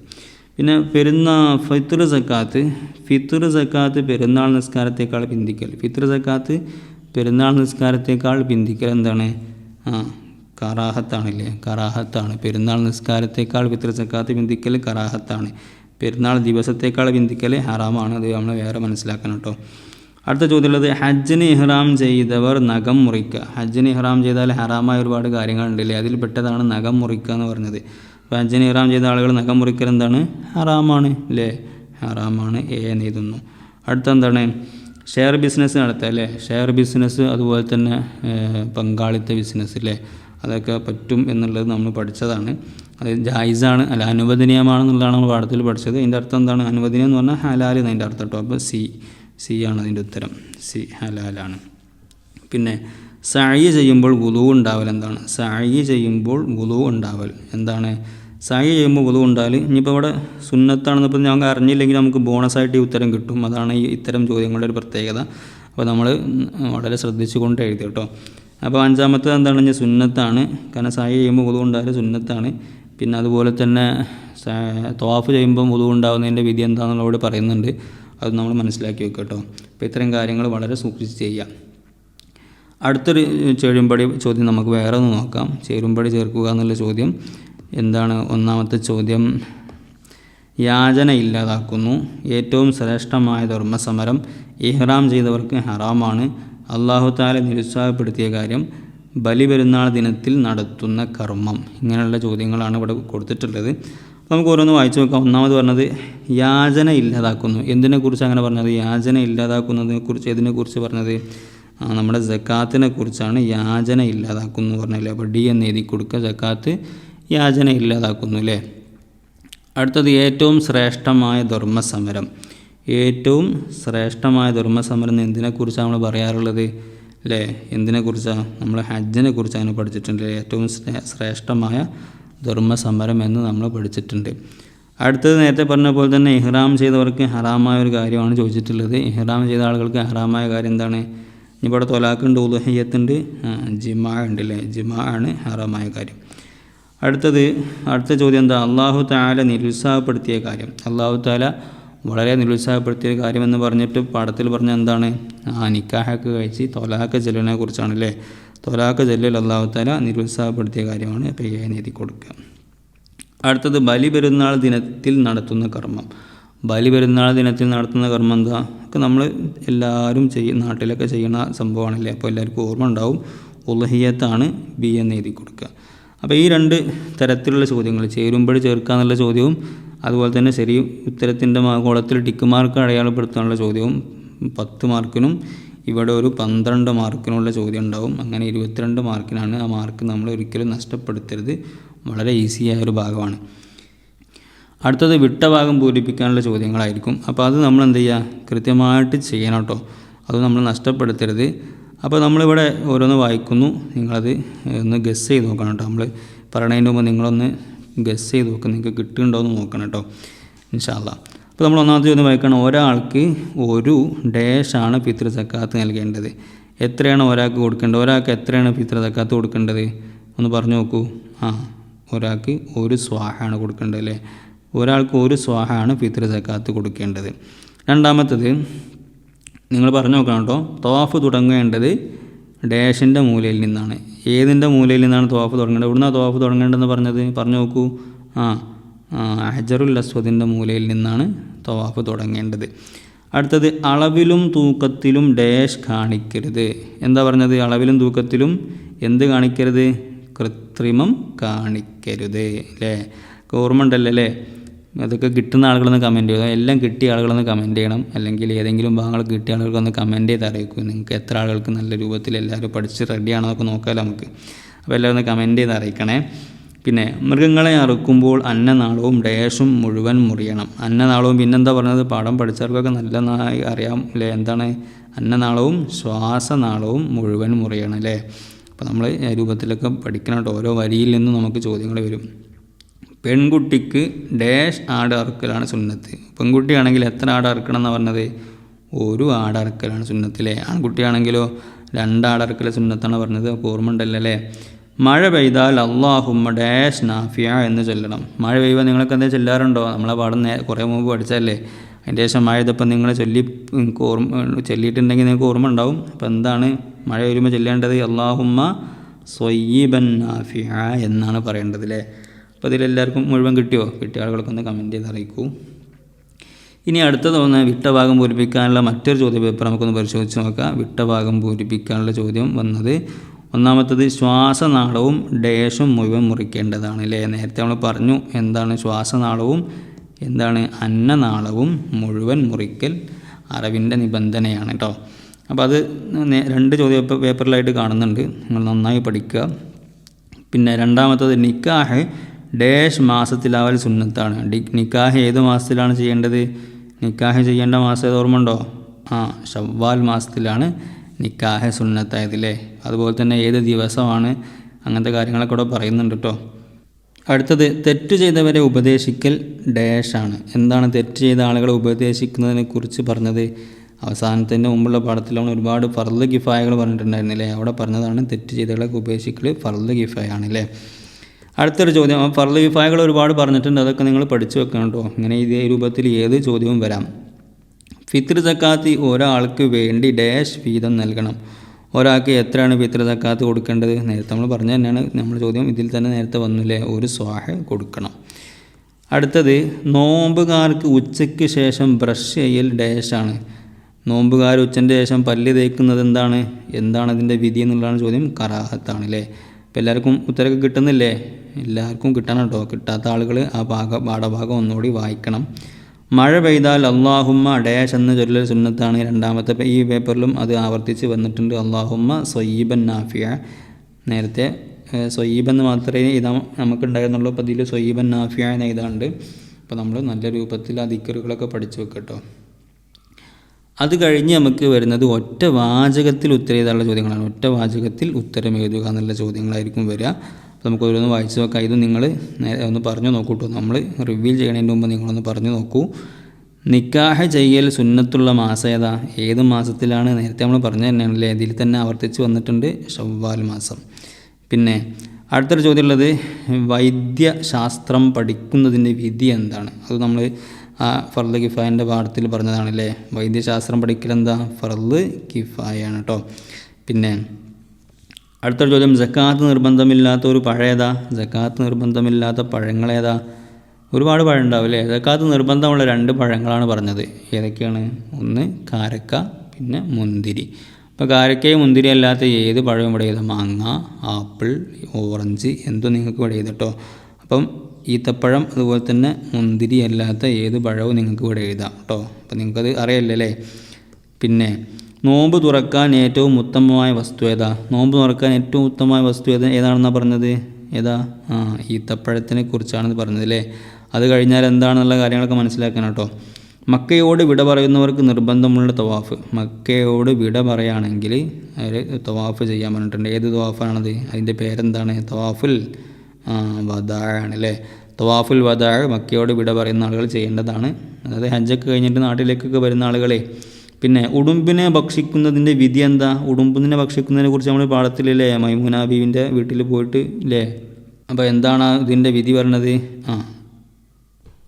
പിന്നെ പെരുന്നാ ഫിത്തുർ സക്കാത്ത് ഫിത്തുർ സക്കാത്ത് പെരുന്നാൾ നിസ്കാരത്തേക്കാൾ പിന്തിക്കൽ. ഫിത്തുർ സക്കാത്ത് പെരുന്നാൾ നിസ്കാരത്തേക്കാൾ പിന്തിക്കൽ എന്താണ്? ആ കറാഹത്താണല്ലേ? കറാഹത്താണ്. പെരുന്നാൾ നിസ്കാരത്തേക്കാൾ ഫിത്തുർ സക്കാത്ത് പിന്തിക്കൽ കറാഹത്താണ്. പെരുന്നാൾ ദിവസത്തേക്കാൾ പിന്തിക്കൽ ഹറാമാണ്. അത് നമ്മൾ വേറെ മനസ്സിലാക്കണം കേട്ടോ. അടുത്ത ചോദ്യമുള്ളത് ഹജ്ജിന് ഇഹ്റാം ചെയ്തവർ നഖം മുറിക്കുക ഹജ്ജിന് ഇഹ്റാം ചെയ്താൽ ഹറാമായ ഒരുപാട് കാര്യങ്ങളുണ്ടല്ലേ? അതിൽ പെട്ടതാണ് നഖം മുറിക്കുക എന്ന് പറഞ്ഞത്. അപ്പോൾ ഹജ്ജിന് ഇഹ്റാം ചെയ്ത ആളുകൾ നഖം മുറിക്കൽ എന്താണ്? ഹറാമാണ് അല്ലേ ഹറാമാണ് എ എന്ന് അടുത്ത എന്താണ്? ഷെയർ ബിസിനസ് നടത്തുക അല്ലേ ഷെയർ ബിസിനസ് അതുപോലെ തന്നെ പങ്കാളിത്ത ബിസിനസ് അല്ലേ അതൊക്കെ പറ്റും എന്നുള്ളത് നമ്മൾ പഠിച്ചതാണ്. അത് ജായിസാണ് അല്ല അനുവദനീയമാണെന്നുള്ളതാണ് നമ്മൾ പാഠത്തിൽ പഠിച്ചത്. അതിന്റെ അർത്ഥം എന്താണ്? അനുവദനീയം എന്ന് പറഞ്ഞാൽ ഹലാൽ എന്നതിന്റെ അർത്ഥം കേട്ടോ. അപ്പോൾ സി. സി ആണ് അതിന്റെ ഉത്തരം. സി ഹലാലാണ് പിന്നെ സായി ചെയ്യുമ്പോൾ വുളു ഉണ്ടാവൽ എന്താണ്? സായി ചെയ്യുമ്പോൾ വുളു ഉണ്ടാവൽ എന്താണ്? സായി ചെയ്യുമ്പോൾ വുളു ഉണ്ടാവൽ. ഇനിയിപ്പോൾ ഇവിടെ സുന്നത്താണെന്ന് ഇപ്പോൾ ഞങ്ങൾക്ക് അറിഞ്ഞില്ലെങ്കിൽ നമുക്ക് ബോണസായിട്ട് ഈ ഉത്തരം കിട്ടും. അതാണ് ഈ ഇത്തരം ചോദ്യങ്ങളുടെ ഒരു പ്രത്യേകത. അപ്പോൾ നമ്മൾ വളരെ ശ്രദ്ധിച്ചുകൊണ്ട് എഴുതി കേട്ടോ. അപ്പോൾ അഞ്ചാമത്തത് എന്താണെന്ന് വെച്ചാൽ സുന്നത്താണ്. കാരണം സായി ചെയ്യുമ്പോൾ വുളു ഉണ്ടാവൽ സുന്നത്താണ്. പിന്നെ അതുപോലെ തന്നെ തോഫ് ചെയ്യുമ്പോൾ ഉതു ഉണ്ടാകുന്നതിന്റെ വിധി എന്താണെന്നുള്ളവർ പറയുന്നുണ്ട്. അത് നമ്മൾ മനസ്സിലാക്കി വെക്കുക കേട്ടോ. അപ്പോൾ ഇത്തരം കാര്യങ്ങൾ വളരെ സൂക്ഷിച്ച് ചെയ്യാം. അടുത്തൊരു ചേരുമ്പടി ചോദ്യം നമുക്ക് വേറെ ഒന്ന് നോക്കാം. ചേരുമ്പടി ചേർക്കുക എന്നുള്ള ചോദ്യം എന്താണ്? ഒന്നാമത്തെ ചോദ്യം യാചന ഇല്ലാതാക്കുന്നു. ഏറ്റവും ശ്രേഷ്ഠമായ ധർമ്മസമരം ഇഹ്റാം ചെയ്തവർക്ക് ഹറാമാണ്. അള്ളാഹു താല നിരുത്സാഹപ്പെടുത്തിയ കാര്യം ബലി പെരുന്നാൾ ദിനത്തിൽ നടത്തുന്ന കർമ്മം. ഇങ്ങനെയുള്ള ചോദ്യങ്ങളാണ് ഇവിടെ കൊടുത്തിട്ടുള്ളത്. നമുക്ക് ഓരോന്ന് വായിച്ചു നോക്കാം. ഒന്നാമത് പറഞ്ഞത് യാചന ഇല്ലാതാക്കുന്നു എന്തിനെക്കുറിച്ച് അങ്ങനെ പറഞ്ഞത്? യാചന ഇല്ലാതാക്കുന്നതിനെ കുറിച്ച് ഇതിനെക്കുറിച്ച് പറഞ്ഞത് നമ്മുടെ ജക്കാത്തിനെ കുറിച്ചാണ് യാചന ഇല്ലാതാക്കുന്നു പറഞ്ഞല്ലേ. അപ്പോൾ ഡി എന്ന് എഴുതി കൊടുക്കുക. ജക്കാത്ത് യാചന ഇല്ലാതാക്കുന്നു അല്ലേ? അടുത്തത് ഏറ്റവും ശ്രേഷ്ഠമായ ധർമ്മസമരം. ഏറ്റവും ശ്രേഷ്ഠമായ ധർമ്മസമരം എന്തിനെക്കുറിച്ചാണ് നമ്മൾ പറയാറുള്ളത്? അല്ലേ? എന്തിനെക്കുറിച്ചാണ് നമ്മൾ ഹജ്ജിനെ കുറിച്ചാണ് പഠിച്ചിട്ടുണ്ട്. ഏറ്റവും ശ്രേ- ധർമ്മസമരം എന്ന് നമ്മൾ പഠിച്ചിട്ടുണ്ട്. അടുത്തത് നേരത്തെ പറഞ്ഞ പോലെ തന്നെ ഇഹ്റാം ചെയ്തവർക്ക് ഹറാമായ ഒരു കാര്യമാണ് ചോദിച്ചിട്ടുള്ളത്. ഇഹ്റാം ചെയ്ത ആളുകൾക്ക് ഹറാമായ കാര്യം എന്താണ്? ഇവിടെ തൊലാക്കുണ്ട് ഉദഹയ്യത്തുണ്ട് ജിമാ ഉണ്ട് അല്ലേ ജിമാ ആണ് ഹറാമായ കാര്യം. അടുത്തത് അടുത്ത ചോദ്യം എന്താ? അള്ളാഹു താല നിരുത്സാഹപ്പെടുത്തിയ കാര്യം. അള്ളാഹു താല വളരെ നിരുത്സാഹപ്പെടുത്തിയ കാര്യമെന്ന് പറഞ്ഞിട്ട് പാഠത്തിൽ പറഞ്ഞ എന്താണ്? ആ നിക്കാഹൊക്കെ കഴിച്ച് തൊലാക്ക ചെലവിനെ കുറിച്ചാണ് അല്ലേ തൊലാക്ക് ചൊല്ലൽ അള്ളാഹു താല നിരുത്സാഹപ്പെടുത്തിയ കാര്യമാണ് അപ്പോൾ ഏ എഴുതി കൊടുക്കുക. അടുത്തത് ബലി പെരുന്നാൾ ദിനത്തിൽ നടത്തുന്ന കർമ്മം. ബലി പെരുന്നാൾ ദിനത്തിൽ നടത്തുന്ന കർമ്മം എന്താ? ഒക്കെ നമ്മൾ എല്ലാവരും ചെയ്യ നാട്ടിലൊക്കെ ചെയ്യുന്ന സംഭവമാണല്ലേ? അപ്പോൾ എല്ലാവർക്കും ഓർമ്മ ഉണ്ടാവും. ഉലഹിയത്താണ് ബി എന്ന് എഴുതി കൊടുക്കുക. അപ്പോൾ ഈ രണ്ട് തരത്തിലുള്ള ചോദ്യങ്ങൾ ചേരുമ്പോൾ ചേർക്കുക എന്നുള്ള ചോദ്യവും അതുപോലെ തന്നെ ശരി ഉത്തരത്തിന്റെ കോളത്തിൽ ടിക്ക് മാർക്ക് അടയാളപ്പെടുത്താനുള്ള ചോദ്യവും പത്ത് മാർക്കിനും ഇവിടെ ഒരു പന്ത്രണ്ട് മാർക്കിനുള്ള ചോദ്യം ഉണ്ടാവും അങ്ങനെ ഇരുപത്തിരണ്ട് മാർക്കിനാണ് ആ മാർക്ക് നമ്മൾ ഒരിക്കലും നഷ്ടപ്പെടുത്തരുത്. വളരെ ഈസിയായ ഒരു ഭാഗമാണ്. അടുത്തത് വിട്ട ഭാഗം പൂരിപ്പിക്കാനുള്ള ചോദ്യങ്ങളായിരിക്കും. അപ്പോൾ അത് നമ്മൾ എന്ത് ചെയ്യുക? കൃത്യമായിട്ട് ചെയ്യണം കേട്ടോ. അത് നമ്മൾ നഷ്ടപ്പെടുത്തരുത്. അപ്പോൾ നമ്മളിവിടെ ഓരോന്ന് വായിക്കുന്നു. നിങ്ങളത് ഒന്ന് ഗസ് ചെയ്ത് നോക്കണം കേട്ടോ. നമ്മൾ പറയണതിന് മുമ്പ് നിങ്ങളൊന്ന് ഗസ് ചെയ്ത് നോക്കുക നിങ്ങൾക്ക് കിട്ടുന്നുണ്ടോ എന്ന് നോക്കണം കേട്ടോ. ഇൻഷാല്ല അപ്പോൾ നമ്മൾ ഒന്നാമത്തെ ചോദ്യം വായിക്കണം ഒരാൾക്ക് ഒരു ഡാഷാണ് പിതൃ സക്കാത്ത് നൽകേണ്ടത്. എത്രയാണ് ഒരാൾക്ക് കൊടുക്കേണ്ടത്? ഒരാൾക്ക് എത്രയാണ് പിതൃ സക്കാത്ത് കൊടുക്കേണ്ടത്? ഒന്ന് പറഞ്ഞു നോക്കൂ. ആ ഒരാൾക്ക് ഒരു സ്വാഹാണ് കൊടുക്കേണ്ടത് അല്ലേ? ഒരാൾക്ക് ഒരു സ്വാഹാണ് പിതൃ സക്കാത്ത് കൊടുക്കേണ്ടത്. രണ്ടാമത്തത് നിങ്ങൾ പറഞ്ഞു നോക്കണം കേട്ടോ. തോഫ് തുടങ്ങേണ്ടത് ഡാഷിന്റെ മൂലയിൽ നിന്നാണ്. ഏതിന്റെ മൂലയിൽ നിന്നാണ് തോഫ് തുടങ്ങേണ്ടത്? എവിടുന്നാണ് തോഫ് തുടങ്ങേണ്ടതെന്ന് പറഞ്ഞത്? പറഞ്ഞു നോക്കൂ. ആ ആ, ഹജറുൽ അസ്വദിന്റെ മൂലയിൽ നിന്നാണ് തവാഫ് തുടങ്ങേണ്ടത്. അടുത്തത് അളവിലും തൂക്കത്തിലും ഡാഷ് കാണിക്കരുത്. എന്താ പറഞ്ഞത്? അളവിലും തൂക്കത്തിലും എന്ത് കാണിക്കരുത്? കൃത്രിമം കാണിക്കരുത് അല്ലേ ഓർമ്മ ഉണ്ടല്ലോ അല്ലേ അതൊക്കെ കിട്ടുന്ന ആളുകളൊന്ന് കമന്റ് ചെയ്യുക എല്ലാം കിട്ടിയ ആളുകളൊന്ന് കമന്റ് ചെയ്യണം. അല്ലെങ്കിൽ ഏതെങ്കിലും ഭാഗങ്ങൾ കിട്ടിയ ആളുകൾക്കൊന്ന് കമന്റ് ചെയ്ത് അറിയിക്കും. നിങ്ങൾക്ക് എത്ര ആളുകൾക്ക് നല്ല രൂപത്തിൽ എല്ലാവരും പഠിച്ച് റെഡിയാണോ എന്നൊക്കെ നോക്കാമല്ലോ നമുക്ക്. അപ്പോൾ എല്ലാവരും ഒന്ന് കമന്റ് ചെയ്ത് അറിയിക്കണേ. പിന്നെ മൃഗങ്ങളെ അറുക്കുമ്പോൾ അന്നനാളവും ഡേഷും മുഴുവൻ മുറിയണം. അന്നനാളവും പിന്നെന്താ പറഞ്ഞത്? പാഠം പഠിച്ചവർക്കൊക്കെ നല്ലതായി അറിയാം അല്ലേ? എന്താണ്? അന്നനാളവും ശ്വാസനാളവും മുഴുവൻ മുറിയണം അല്ലേ? അപ്പോൾ നമ്മൾ രൂപത്തിലൊക്കെ പഠിക്കണം കേട്ടോ. ഓരോ വരിയിൽ നിന്നും നമുക്ക് ചോദ്യങ്ങൾ വരും. പെൺകുട്ടിക്ക് ഡാഷ് ആട് അറുക്കലാണ് സുന്നത്ത്. പെൺകുട്ടിയാണെങ്കിൽ എത്ര ആട് അറുക്കണം എന്നാണ് പറഞ്ഞത്? ഒരു ആട് അറുക്കലാണ് സുന്നത്തിലെ ആൺകുട്ടിയാണെങ്കിലോ രണ്ടാടർക്കൽ സുന്നത്താണ് പറഞ്ഞത്. അപ്പോൾ ഓർമ്മ ഉണ്ടല്ലോ അല്ലേ? മഴ പെയ്താൽ അള്ളാഹുമ്മ ഡാഷ് നാഫിയ എന്ന് ചൊല്ലണം. മഴ പെയ്യുമ്പോൾ നിങ്ങൾക്ക് എന്താ ചൊല്ലാറുണ്ടോ? നമ്മളെ പാടം കുറേ മുമ്പ് പഠിച്ചല്ലേ അതിന്റെ ശേഷം മഴ ഇതപ്പം നിങ്ങൾ ചൊല്ലി നിങ്ങൾക്ക് ഓർമ്മ ചൊല്ലിയിട്ടുണ്ടെങ്കിൽ നിങ്ങൾക്ക് ഓർമ്മ ഉണ്ടാവും. അപ്പോൾ എന്താണ് മഴ വരുമ്പോൾ ചൊല്ലേണ്ടത്? അള്ളാഹുമ്മ സൊയ്യബൻ നാഫിയ എന്നാണ് പറയേണ്ടത് അല്ലേ അപ്പോൾ ഇതിലെല്ലാവർക്കും മുഴുവൻ കിട്ടിയോ? കിട്ടിയ ആളുകൾക്ക് ഒന്ന് കമന്റ് ചെയ്ത് അറിയിക്കൂ. ഇനി അടുത്ത തോന്നുന്ന വിട്ട ഭാഗം പൂരിപ്പിക്കാനുള്ള മറ്റൊരു ചോദ്യപേപ്പർ നമുക്കൊന്ന് പരിശോധിച്ച് നോക്കാം. വിട്ടഭാഗം പൂരിപ്പിക്കാനുള്ള ചോദ്യം വന്നത് ഒന്നാമത്തത് ശ്വാസനാളവും ഡേഷും മുഴുവൻ മുറിക്കേണ്ടതാണ് അല്ലേ? നേരത്തെ നമ്മൾ പറഞ്ഞു എന്താണ് ശ്വാസനാളവും എന്താണ് അന്നനാളവും മുഴുവൻ മുറിക്കൽ അറിവിന്റെ നിബന്ധനയാണ് കേട്ടോ അപ്പോൾ അത് രണ്ട് ചോദ്യ പേപ്പറിലായിട്ട് കാണുന്നുണ്ട്. നിങ്ങൾ നന്നായി പഠിക്കുക. പിന്നെ രണ്ടാമത്തത് നിക്കാഹ് ഡേഷ് മാസത്തിലാവൽ സുന്നത്താണ്. ഡി നിക്കാഹ് ഏത് മാസത്തിലാണ് ചെയ്യേണ്ടത്? നിക്കാഹ് ചെയ്യേണ്ട മാസം ഓർമ്മ ഉണ്ടോ? ആ ഷവ്വാൽ മാസത്തിലാണ് നിക്കാഹ് സുന്നത്തായതില്ലേ അതുപോലെ തന്നെ ഏത് ദിവസമാണ് അങ്ങനത്തെ കാര്യങ്ങളൊക്കെ ഇവിടെ പറയുന്നുണ്ട് കേട്ടോ. അടുത്തത് തെറ്റ് ചെയ്തവരെ ഉപദേശിക്കൽ ഡാഷാണ്. എന്താണ് തെറ്റ് ചെയ്ത ആളുകളെ ഉപദേശിക്കുന്നതിനെ കുറിച്ച് പറഞ്ഞത്? അവസാനത്തിന്റെ മുമ്പുള്ള നമ്മൾ ഒരുപാട് ഫർദ് ഗിഫായകൾ പറഞ്ഞിട്ടുണ്ടായിരുന്നില്ലേ? അവിടെ പറഞ്ഞതാണ് തെറ്റ് ചെയ്തവരെ ഉപേക്ഷിക്കൽ ഫർദ് ഗിഫായാണ് ആണല്ലേ അടുത്തൊരു ചോദ്യം ഫർദ് ഗിഫായകൾ ഒരുപാട് പറഞ്ഞിട്ടുണ്ട്. അതൊക്കെ നിങ്ങൾ പഠിച്ചു വെക്കണം കേട്ടോ. ഇങ്ങനെ ഇതേ രൂപത്തിൽ ഏത് ചോദ്യവും വരാം. ഫിത്ർ സക്കാത്ത് ഒരാൾക്ക് വേണ്ടി ഡാഷ് വീതം നൽകണം. ഒരാൾക്ക് എത്രയാണ് ഫിത്ർ സക്കാത്ത് കൊടുക്കേണ്ടത്? നേരത്തെ നമ്മൾ പറഞ്ഞ തന്നെയാണ്. നമ്മൾ ചോദ്യം ഇതിൽ തന്നെ നേരത്തെ വന്നില്ലേ? ഒരു സ്വാഹ കൊടുക്കണം. അടുത്തത് നോമ്പുകാർക്ക് ഉച്ചയ്ക്ക് ശേഷം ബ്രഷ് ചെയ്യൽ ഡാഷാണ് നോമ്പുകാർ ഉച്ചന്റെ ശേഷം പല്ല് തേക്കുന്നത് എന്താണ്? എന്താണ് അതിന്റെ വിധി എന്നുള്ളതാണ് ചോദ്യം. കറാഹത്താണ് അല്ലേ ഇപ്പം എല്ലാവർക്കും ഉത്തരമൊക്കെ കിട്ടുന്നില്ലേ? എല്ലാവർക്കും കിട്ടണം കേട്ടോ. കിട്ടാത്ത ആളുകൾ ആ ഭാഗ പാഠഭാഗം ഒന്നുകൂടി വായിക്കണം. മഴ പെയ്താൽ അള്ളാഹുമ്മ ഡാഷ് എന്ന് ചൊല്ലൽ സുന്നത്താണ് രണ്ടാമത്തെ ഈ പേപ്പറിലും അത് ആവർത്തിച്ച് വന്നിട്ടുണ്ട്. അള്ളാഹുമ്മ സൊയ്യബൻ നാഫിയ. നേരത്തെ ഏഹ്, സൊയ്യബ് എന്ന് മാത്രമേ ഇതാ നമുക്കുണ്ടായിരുന്നുള്ളൂ. അപ്പോൾ ഇതിൽ സൊയ്യബൻ നാഫിയ എന്ന ഇതാണ്ട്. അപ്പോൾ നമ്മൾ നല്ല രൂപത്തിൽ ആ ദിക്കറുകളൊക്കെ പഠിച്ചു വെക്കട്ടോ. അത് കഴിഞ്ഞ് നമുക്ക് വരുന്നത് ഒറ്റ വാചകത്തിൽ ഉത്തരം ചെയ്താനുള്ള ചോദ്യങ്ങളാണ്. ഒറ്റ വാചകത്തിൽ ഉത്തരം എഴുതുക എന്നുള്ള ചോദ്യങ്ങളായിരിക്കും വരിക. അപ്പോൾ നമുക്ക് ഓരോന്ന് വായിച്ച് നോക്കാം. ഇത് നിങ്ങൾ നേരെ ഒന്ന് പറഞ്ഞു നോക്കൂട്ടോ നമ്മൾ റിവീൽ ചെയ്യണതിന്റെ മുമ്പ് നിങ്ങളൊന്ന് പറഞ്ഞു നോക്കൂ. നിക്കാഹ ചെയ്യൽ സുന്നത്തുള്ള മാസം ഏതാ? ഏത് മാസത്തിലാണ്? നേരത്തെ നമ്മൾ പറഞ്ഞു തന്നെയാണല്ലേ? ഇതിൽ തന്നെ ആവർത്തിച്ച് വന്നിട്ടുണ്ട് ഷവ്വാൽ മാസം. പിന്നെ അടുത്തൊരു ചോദ്യമുള്ളത് വൈദ്യശാസ്ത്രം പഠിക്കുന്നതിന്റെ വിധി എന്താണ്? അത് നമ്മൾ ആ ഫർദ് കിഫായന്റെ പാഠത്തിൽ പറഞ്ഞതാണല്ലേ? വൈദ്യശാസ്ത്രം പഠിക്കൽ എന്താ? ഫർദ് കിഫായാണ് കേട്ടോ പിന്നെ അടുത്തൊരു ചോദ്യം ജക്കാത്ത് നിർബന്ധമില്ലാത്ത ഒരു പഴയതാ? ജക്കാത്ത് നിർബന്ധമില്ലാത്ത പഴങ്ങളേതാ? ഒരുപാട് പഴം ഉണ്ടാവും അല്ലേ ജക്കാത്ത് നിർബന്ധമുള്ള രണ്ട് പഴങ്ങളാണ് പറഞ്ഞത്. ഏതൊക്കെയാണ്? ഒന്ന് കാരക്ക പിന്നെ മുന്തിരി. അപ്പോൾ കാരക്കയും മുന്തിരി അല്ലാത്ത ഏത് പഴവും ഇവിടെ ചെയ്ത മാങ്ങ ആപ്പിൾ ഓറഞ്ച് എന്തോ നിങ്ങൾക്ക് ഇവിടെ എഴുതാം കേട്ടോ അപ്പം ഈത്തപ്പഴം അതുപോലെ തന്നെ മുന്തിരി അല്ലാത്ത ഏത് പഴവും നിങ്ങൾക്ക് ഇവിടെ എഴുതാം കേട്ടോ അപ്പം നിങ്ങൾക്കത് അറിയല്ലേ പിന്നെ നോമ്പ് തുറക്കാൻ ഏറ്റവും ഉത്തമമായ വസ്തു ഏതാ? നോമ്പ് തുറക്കാൻ ഏറ്റവും ഉത്തമമായ വസ്തു ഏതാ ഏതാണെന്നാണ് പറഞ്ഞത്? ഏതാ? ആ ഈത്തപ്പഴത്തിനെ കുറിച്ചാണെന്ന് പറഞ്ഞത് അല്ലേ? അത് കഴിഞ്ഞാൽ എന്താണെന്നുള്ള കാര്യങ്ങളൊക്കെ മനസ്സിലാക്കണം കേട്ടോ. മക്കയോട് വിട പറയുന്നവർക്ക് നിർബന്ധമുള്ള തവാഫ്. മക്കയോട് വിട പറയുകയാണെങ്കിൽ അവർ തവാഫ് ചെയ്യാൻ പറഞ്ഞിട്ടുണ്ട്. ഏത് തവാഫാണത്? അതിന്റെ പേരെന്താണ്? തവാഫുൽ വദാഴാണ് അല്ലേ? തവാഫുൽ വദാഴ് മക്കയോട് വിട പറയുന്ന ആളുകൾ ചെയ്യേണ്ടതാണ്. അതായത് ഹജ്ജൊക്കെ കഴിഞ്ഞിട്ട് നാട്ടിലേക്കൊക്കെ വരുന്ന ആളുകളെ പിന്നെ ഉടുമ്പിനെ ഭക്ഷിക്കുന്നതിന്റെ വിധി എന്താ ഉടുമ്പിനെ ഭക്ഷിക്കുന്നതിനെ കുറിച്ച് നമ്മൾ പാഠത്തിലല്ലേ? മൈമുന ബീവിന്റെ വീട്ടിൽ പോയിട്ട് ഇല്ലേ? അപ്പോൾ എന്താണ് ഇതിന്റെ വിധി പറഞ്ഞത്? ആ.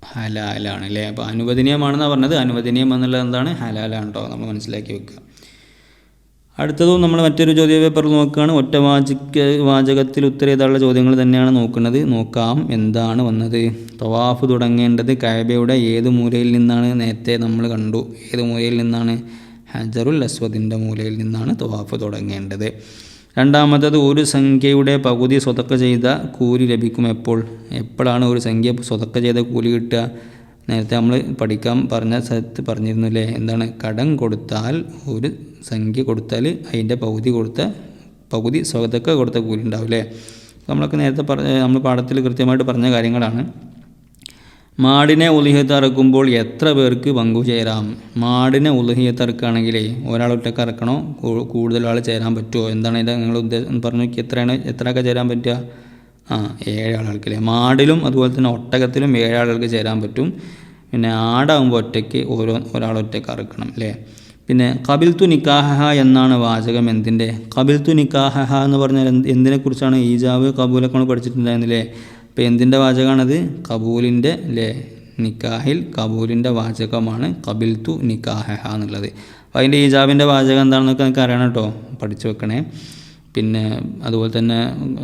ഹലാലാണ് അല്ലേ അപ്പോൾ അനുവദനീയമാണെന്നാണ് പറഞ്ഞത്. അനുവദനീയം എന്നുള്ളത് എന്താണ്? ഹലാലാണ് കേട്ടോ നമ്മൾ മനസ്സിലാക്കി വെക്കുക. അടുത്തതും നമ്മൾ മറ്റൊരു ചോദ്യ പേപ്പർ നോക്കുകയാണ്. ഒറ്റ വാചകത്തിൽ ഉത്തരേതായുള്ള ചോദ്യങ്ങൾ തന്നെയാണ് നോക്കുന്നത്. നോക്കാം എന്താണ് വന്നത്? തവാഫ് തുടങ്ങേണ്ടത് കഅബയുടെ ഏത് മൂലയിൽ നിന്നാണ്? നേരത്തെ നമ്മൾ കണ്ടു. ഏത് മൂലയിൽ നിന്നാണ്? ഹജറുൽ അസ്വദിന്റെ മൂലയിൽ നിന്നാണ് തവാഫ് തുടങ്ങേണ്ടത്. രണ്ടാമത്തത് ഒരു സംഖ്യയുടെ പകുതി സ്വതക്ക ചെയ്ത കൂലി ലഭിക്കും എപ്പോൾ? എപ്പോഴാണ് ഒരു സംഖ്യ സ്വതക്ക ചെയ്ത കൂലി കിട്ടുക? നേരത്തെ നമ്മൾ പഠിക്കാൻ പറഞ്ഞ സ്ഥലത്ത് പറഞ്ഞിരുന്നില്ലേ? എന്താണ്? കടം കൊടുത്താൽ ഒരു സംഖ്യ കൊടുത്താൽ അതിന്റെ പകുതി കൊടുത്ത പകുതി സ്വതക്ക കൊടുത്ത കൂലി ഉണ്ടാവും നമ്മളൊക്കെ നേരത്തെ പറഞ്ഞ നമ്മൾ പാഠത്തിൽ കൃത്യമായിട്ട് പറഞ്ഞ കാര്യങ്ങളാണ്. മാടിനെ ഉലഹിയത്തറക്കുമ്പോൾ എത്ര പേർക്ക് പങ്കു ചേരാം? മാടിനെ ഉലഹിയത്തറക്കുകയാണെങ്കിൽ ഒരാൾ ഒറ്റയ്ക്ക് ഇറക്കണോ കൂടുതൽ ആൾ ചേരാൻ പറ്റുമോ എന്താണ് അതിന്റെ നിങ്ങൾ ഉദ്ദേശം പറഞ്ഞു നോക്കി എത്രയാണ് എത്രയൊക്കെ ചേരാൻ പറ്റുക? ആ ഏഴാളുകൾക്ക് അല്ലേ മാടിലും അതുപോലെ തന്നെ ഒട്ടകത്തിലും ഏഴാളുകൾക്ക് ചേരാൻ പറ്റും. പിന്നെ ആടാകുമ്പോൾ ഒറ്റയ്ക്ക് ഓരോ ഒരാൾ ഒറ്റയ്ക്ക് അറക്കണം അല്ലേ? പിന്നെ കബിൽത്തു നിക്കാഹ എന്നാണ് വാചകം എന്തിന്റെ? കബിൽത്തു നിക്കാഹ എന്ന് പറഞ്ഞാൽ എന്ത് എന്തിനെക്കുറിച്ചാണ് ഈജാവ് കബൂലൊക്കെ നമ്മൾ പഠിച്ചിട്ടുണ്ടായിരുന്നില്ലേ? അപ്പോൾ എന്തിന്റെ വാചകമാണത്? കബൂലിന്റെ അല്ലേ? നിക്കാഹിൽ കബൂലിന്റെ വാചകമാണ് കബിൽത്തു നിക്കാഹ എന്നുള്ളത്. അപ്പോൾ അതിന്റെ ഈജാബിന്റെ വാചകം എന്താണെന്നൊക്കെ നിങ്ങൾക്ക് അറിയണം കേട്ടോ. പഠിച്ചു വെക്കണേ. പിന്നെ അതുപോലെ തന്നെ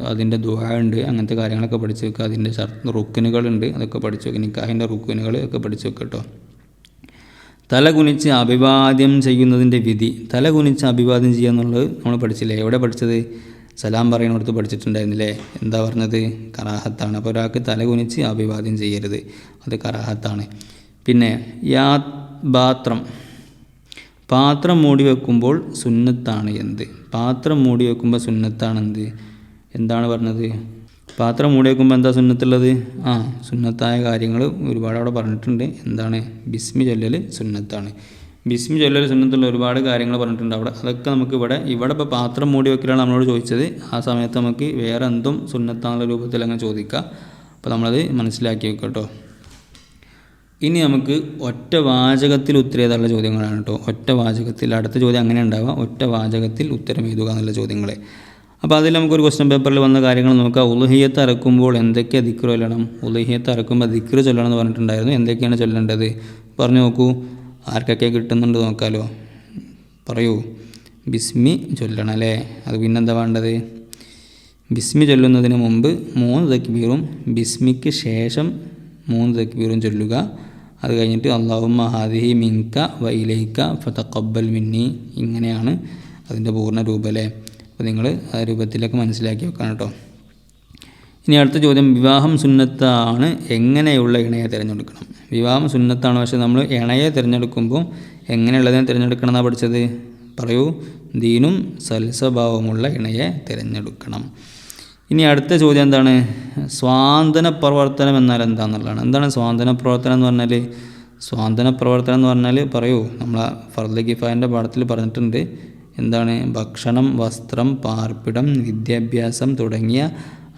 അതിന്റെ ദുഹ ഉണ്ട് അങ്ങനത്തെ കാര്യങ്ങളൊക്കെ പഠിച്ചു വെക്കുക അതിന്റെ റുക്കിനുകളുണ്ട് അതൊക്കെ പഠിച്ചു വെക്കുക നിക്കാഹിന്റെ റുക്കിനുകൾ ഒക്കെ പഠിച്ചു വെക്കുക കേട്ടോ തല കുനിച്ച് അഭിവാദ്യം ചെയ്യുന്നതിന്റെ വിധി. തല കുനിച്ച് അഭിവാദ്യം ചെയ്യുക എന്നുള്ളത് നമ്മൾ പഠിച്ചില്ലേ? എവിടെ പഠിച്ചത്? സലാം പറയുന്നിടത്ത് പഠിച്ചിട്ടുണ്ടായിരുന്നില്ലേ? എന്താ പറഞ്ഞത്? കറാഹത്താണ്. അപ്പോൾ ഒരാൾക്ക് തല കുനിച്ച് അഭിവാദ്യം ചെയ്യരുത്. അത് കറാഹത്താണ്. പിന്നെ യാ പാത്രം പാത്രം മൂടി വെക്കുമ്പോൾ സുന്നത്താണ് എന്ത്? പാത്രം മൂടി വെക്കുമ്പോൾ സുന്നത്താണ് എന്ത്? എന്താണ് പറഞ്ഞത്? പാത്രം മൂടി വെക്കുമ്പോൾ എന്താ സുന്നത്തുള്ളത്? ആ സുന്നത്തായ കാര്യങ്ങൾ ഒരുപാട് അവിടെ പറഞ്ഞിട്ടുണ്ട്. എന്താണ്? ബിസ്മി ചൊല്ലൽ സുന്നത്താണ്. ബിസ്മി ചൊല്ലൽ സുന്നത്തുള്ള ഒരുപാട് കാര്യങ്ങൾ പറഞ്ഞിട്ടുണ്ട് അവിടെ. അതൊക്കെ നമുക്ക് ഇവിടെ ഇവിടെ ഇപ്പോൾ പാത്രം മൂടി വെക്കലാണ് നമ്മളോട് ചോദിച്ചത്. ആ സമയത്ത് നമുക്ക് വേറെ എന്തും സുന്നത്താനുള്ള രൂപത്തിൽ അങ്ങ് ചോദിക്കാം. അപ്പോൾ നമ്മളത് മനസ്സിലാക്കി വെക്കട്ടോ. കേട്ടോ ഇനി നമുക്ക് ഒറ്റ വാചകത്തിൽ ഉത്തരം എഴുതാനുള്ള ചോദ്യങ്ങളാണ് കേട്ടോ. ഒറ്റ വാചകത്തിൽ അടുത്ത ചോദ്യം അങ്ങനെ ഉണ്ടാവുക ഒറ്റ വാചകത്തിൽ ഉത്തരം എഴുതുക എന്നുള്ള ചോദ്യങ്ങളെ. അപ്പോൾ അതിൽ നമുക്കൊരു ക്വസ്റ്റ്യൻ പേപ്പറിൽ വന്ന കാര്യങ്ങൾ നോക്കാം ഉലഹിയത്ത് അറക്കുമ്പോൾ എന്തൊക്കെ ദിക്ര ചൊല്ലണം? ഉലഹിയത്ത് അറക്കുമ്പോൾ ദിക്ര ചൊല്ലണം എന്ന് പറഞ്ഞിട്ടുണ്ടായിരുന്നു. എന്തൊക്കെയാണ് ചൊല്ലേണ്ടത്? പറഞ്ഞു നോക്കൂ. ആർക്കൊക്കെ കിട്ടുന്നുണ്ട് നോക്കാലോ. പറയൂ. ബിസ്മി ചൊല്ലണം അല്ലേ? അത് പിന്നെന്താ വേണ്ടത്? ബിസ്മി ചൊല്ലുന്നതിന് മുമ്പ് മൂന്ന് തക്ബീറും ബിസ്മിക്ക് ശേഷം മൂന്ന് തക്ബീറും ചൊല്ലുക. അത് കഴിഞ്ഞിട്ട് അള്ളാഹുമ്മ ഹാദിഹി മിങ്ക വൈലൈക്ക ഫതഖബ്ബൽ മിന്നി. ഇങ്ങനെയാണ് അതിന്റെ പൂർണ രൂപം അല്ലേ? അപ്പോൾ നിങ്ങൾ ആ രൂപത്തിലൊക്കെ മനസ്സിലാക്കി വെക്കണം കേട്ടോ. ഇനി അടുത്ത ചോദ്യം വിവാഹം സുന്നത്താണ് എങ്ങനെയുള്ള ഇണയെ തിരഞ്ഞെടുക്കണം? വിവാഹം സുന്നത്താണ് പക്ഷേ നമ്മൾ ഇണയെ തിരഞ്ഞെടുക്കുമ്പോൾ എങ്ങനെയുള്ളതിനെ തിരഞ്ഞെടുക്കണം എന്നാണ് പഠിച്ചത്? പറയൂ ദീനും സൽസ്വഭാവമുള്ള ഇണയെ തിരഞ്ഞെടുക്കണം. ഇനി അടുത്ത ചോദ്യം എന്താണ്? സ്വാന്തന പ്രവർത്തനം എന്നാൽ എന്താണെന്നുള്ളതാണ് എന്താണ് സ്വാന്തന പ്രവർത്തനം എന്ന് പറഞ്ഞാൽ സ്വാന്തന പ്രവർത്തനം എന്ന് പറഞ്ഞാൽ പറയൂ നമ്മളെ ഫർദ് ഗിഫാന്റെ പാഠത്തിൽ പറഞ്ഞിട്ടുണ്ട്. എന്താണ്? ഭക്ഷണം വസ്ത്രം പാർപ്പിടം വിദ്യാഭ്യാസം തുടങ്ങിയ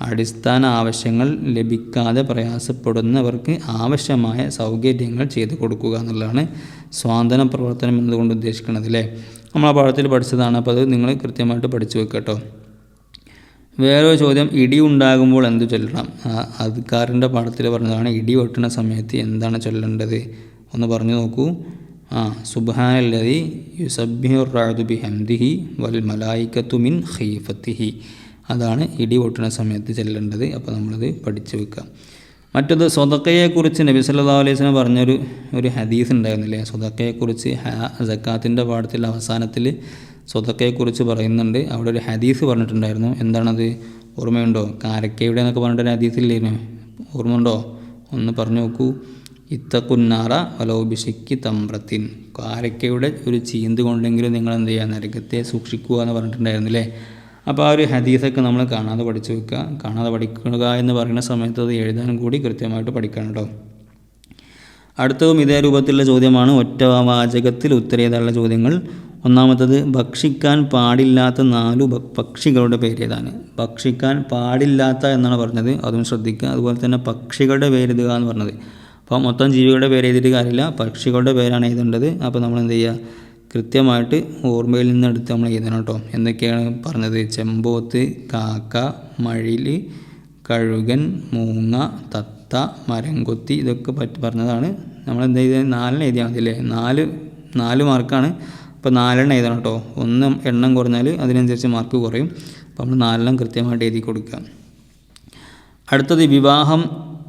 അടിസ്ഥാന ആവശ്യങ്ങൾ ലഭിക്കാതെ പ്രയാസപ്പെടുന്നവർക്ക് ആവശ്യമായ സൗകര്യങ്ങൾ ചെയ്തു കൊടുക്കുക എന്നുള്ളതാണ് സ്വാന്തന പ്രവർത്തനം എന്നതുകൊണ്ട് ഉദ്ദേശിക്കുന്നത് അല്ലേ? നമ്മൾ ആ പാഠത്തിൽ പഠിച്ചതാണ്. അപ്പോൾ അത് നിങ്ങൾ കൃത്യമായിട്ട് പഠിച്ചു വെക്കുക കേട്ടോ. വേറൊരു ചോദ്യം ഇടി ഉണ്ടാകുമ്പോൾ എന്ത് ചൊല്ലണം? അധികാരന്റെ പാഠത്തിൽ പറഞ്ഞതാണ് ഇടി വെട്ടുന്ന സമയത്ത് എന്താണ് ചൊല്ലേണ്ടത്? ഒന്ന് പറഞ്ഞു നോക്കൂ. ആ സുബാനല്ലതി യുസബ്ബിഹു ബി ഹംദിഹി വൽ മലായിക്കത്തു മിൻ ഖീഫത്തിഹി. അതാണ് ഇടി പൊട്ടുന്ന സമയത്ത് ചെല്ലേണ്ടത്. അപ്പോൾ നമ്മളത് പഠിച്ചു വെക്കാം. മറ്റത് സ്വതക്കയെക്കുറിച്ച് നബി സല്ലാ അലൈഹി സ്വലം പറഞ്ഞൊരു ഒരു ഹദീസ് ഉണ്ടായിരുന്നില്ലേ? സ്വതക്കയെക്കുറിച്ച് ജക്കാത്തിന്റെ പാഠത്തിൽ അവസാനത്തിൽ സ്വതക്കയെക്കുറിച്ച് പറയുന്നുണ്ട്. അവിടെ ഒരു ഹദീസ് പറഞ്ഞിട്ടുണ്ടായിരുന്നു. എന്താണത്? ഓർമ്മയുണ്ടോ? കാരക്കയുടെ എന്നൊക്കെ ഹദീസ് ഹദീസില്ലായിരുന്നു ഓർമ്മയുണ്ടോ? ഒന്ന് പറഞ്ഞു നോക്കൂ. ഇത്തക്കുന്നാറ വലോബിഷിക്ക് തമ്പ്രത്തിൻ. കാരക്കയുടെ ഒരു ചീന്ത് കൊണ്ടെങ്കിലും നിങ്ങൾ എന്ത് ചെയ്യുക? നരകത്തെ സൂക്ഷിക്കുക എന്ന് പറഞ്ഞിട്ടുണ്ടായിരുന്നില്ലേ അപ്പോൾ ആ ഒരു ഹദീസൊക്കെ നമ്മൾ കാണാതെ പഠിച്ചു വെക്കുക. കാണാതെ പഠിക്കുക എന്ന് പറയുന്ന സമയത്ത് അത് എഴുതാനും കൂടി കൃത്യമായിട്ട് പഠിക്കണം കേട്ടോ. അടുത്തതും ഇതേ രൂപത്തിലുള്ള ചോദ്യമാണ്. ഒറ്റ വാചകത്തിൽ ഉത്തരേതായുള്ള ചോദ്യങ്ങൾ. ഒന്നാമത്തത് ഭക്ഷിക്കാൻ പാടില്ലാത്ത നാലു പക്ഷികളുടെ പേര് ഏതാണ് ഭക്ഷിക്കാൻ പാടില്ലാത്ത എന്നാണ് പറഞ്ഞത്. അതും ശ്രദ്ധിക്കുക. അതുപോലെ തന്നെ പക്ഷികളുടെ പേരെഴുതുക എന്ന് പറഞ്ഞത്. അപ്പോൾ മൊത്തം ജീവികളുടെ പേര് എഴുതിയിട്ട് കാര്യമില്ല. പക്ഷികളുടെ പേരാണ് എഴുതേണ്ടത്. അപ്പോൾ നമ്മൾ എന്ത് ചെയ്യുക? കൃത്യമായിട്ട് ഓർമ്മയിൽ നിന്ന് എടുത്ത് നമ്മൾ എഴുതണം കേട്ടോ. എന്തൊക്കെയാണ് പറഞ്ഞത്? ചെമ്പോത്ത് കാക്ക മഴിൽ കഴുകൻ മൂങ്ങ തത്ത മരംകൊത്തി ഇതൊക്കെ പറ്റി പറഞ്ഞതാണ്. നമ്മൾ എന്ത് ചെയ്ത്? നാലിന് എഴുതിയാൽ മതി അല്ലേ? നാല് നാല് മാർക്കാണ് അപ്പോൾ നാലെണ്ണം എഴുതണം കേട്ടോ. ഒന്ന് എണ്ണം കുറഞ്ഞാൽ അതിനനുസരിച്ച് മാർക്ക് കുറയും. അപ്പോൾ നമ്മൾ നാലെണ്ണം കൃത്യമായിട്ട് എഴുതി കൊടുക്കുക. അടുത്തത് വിവാഹം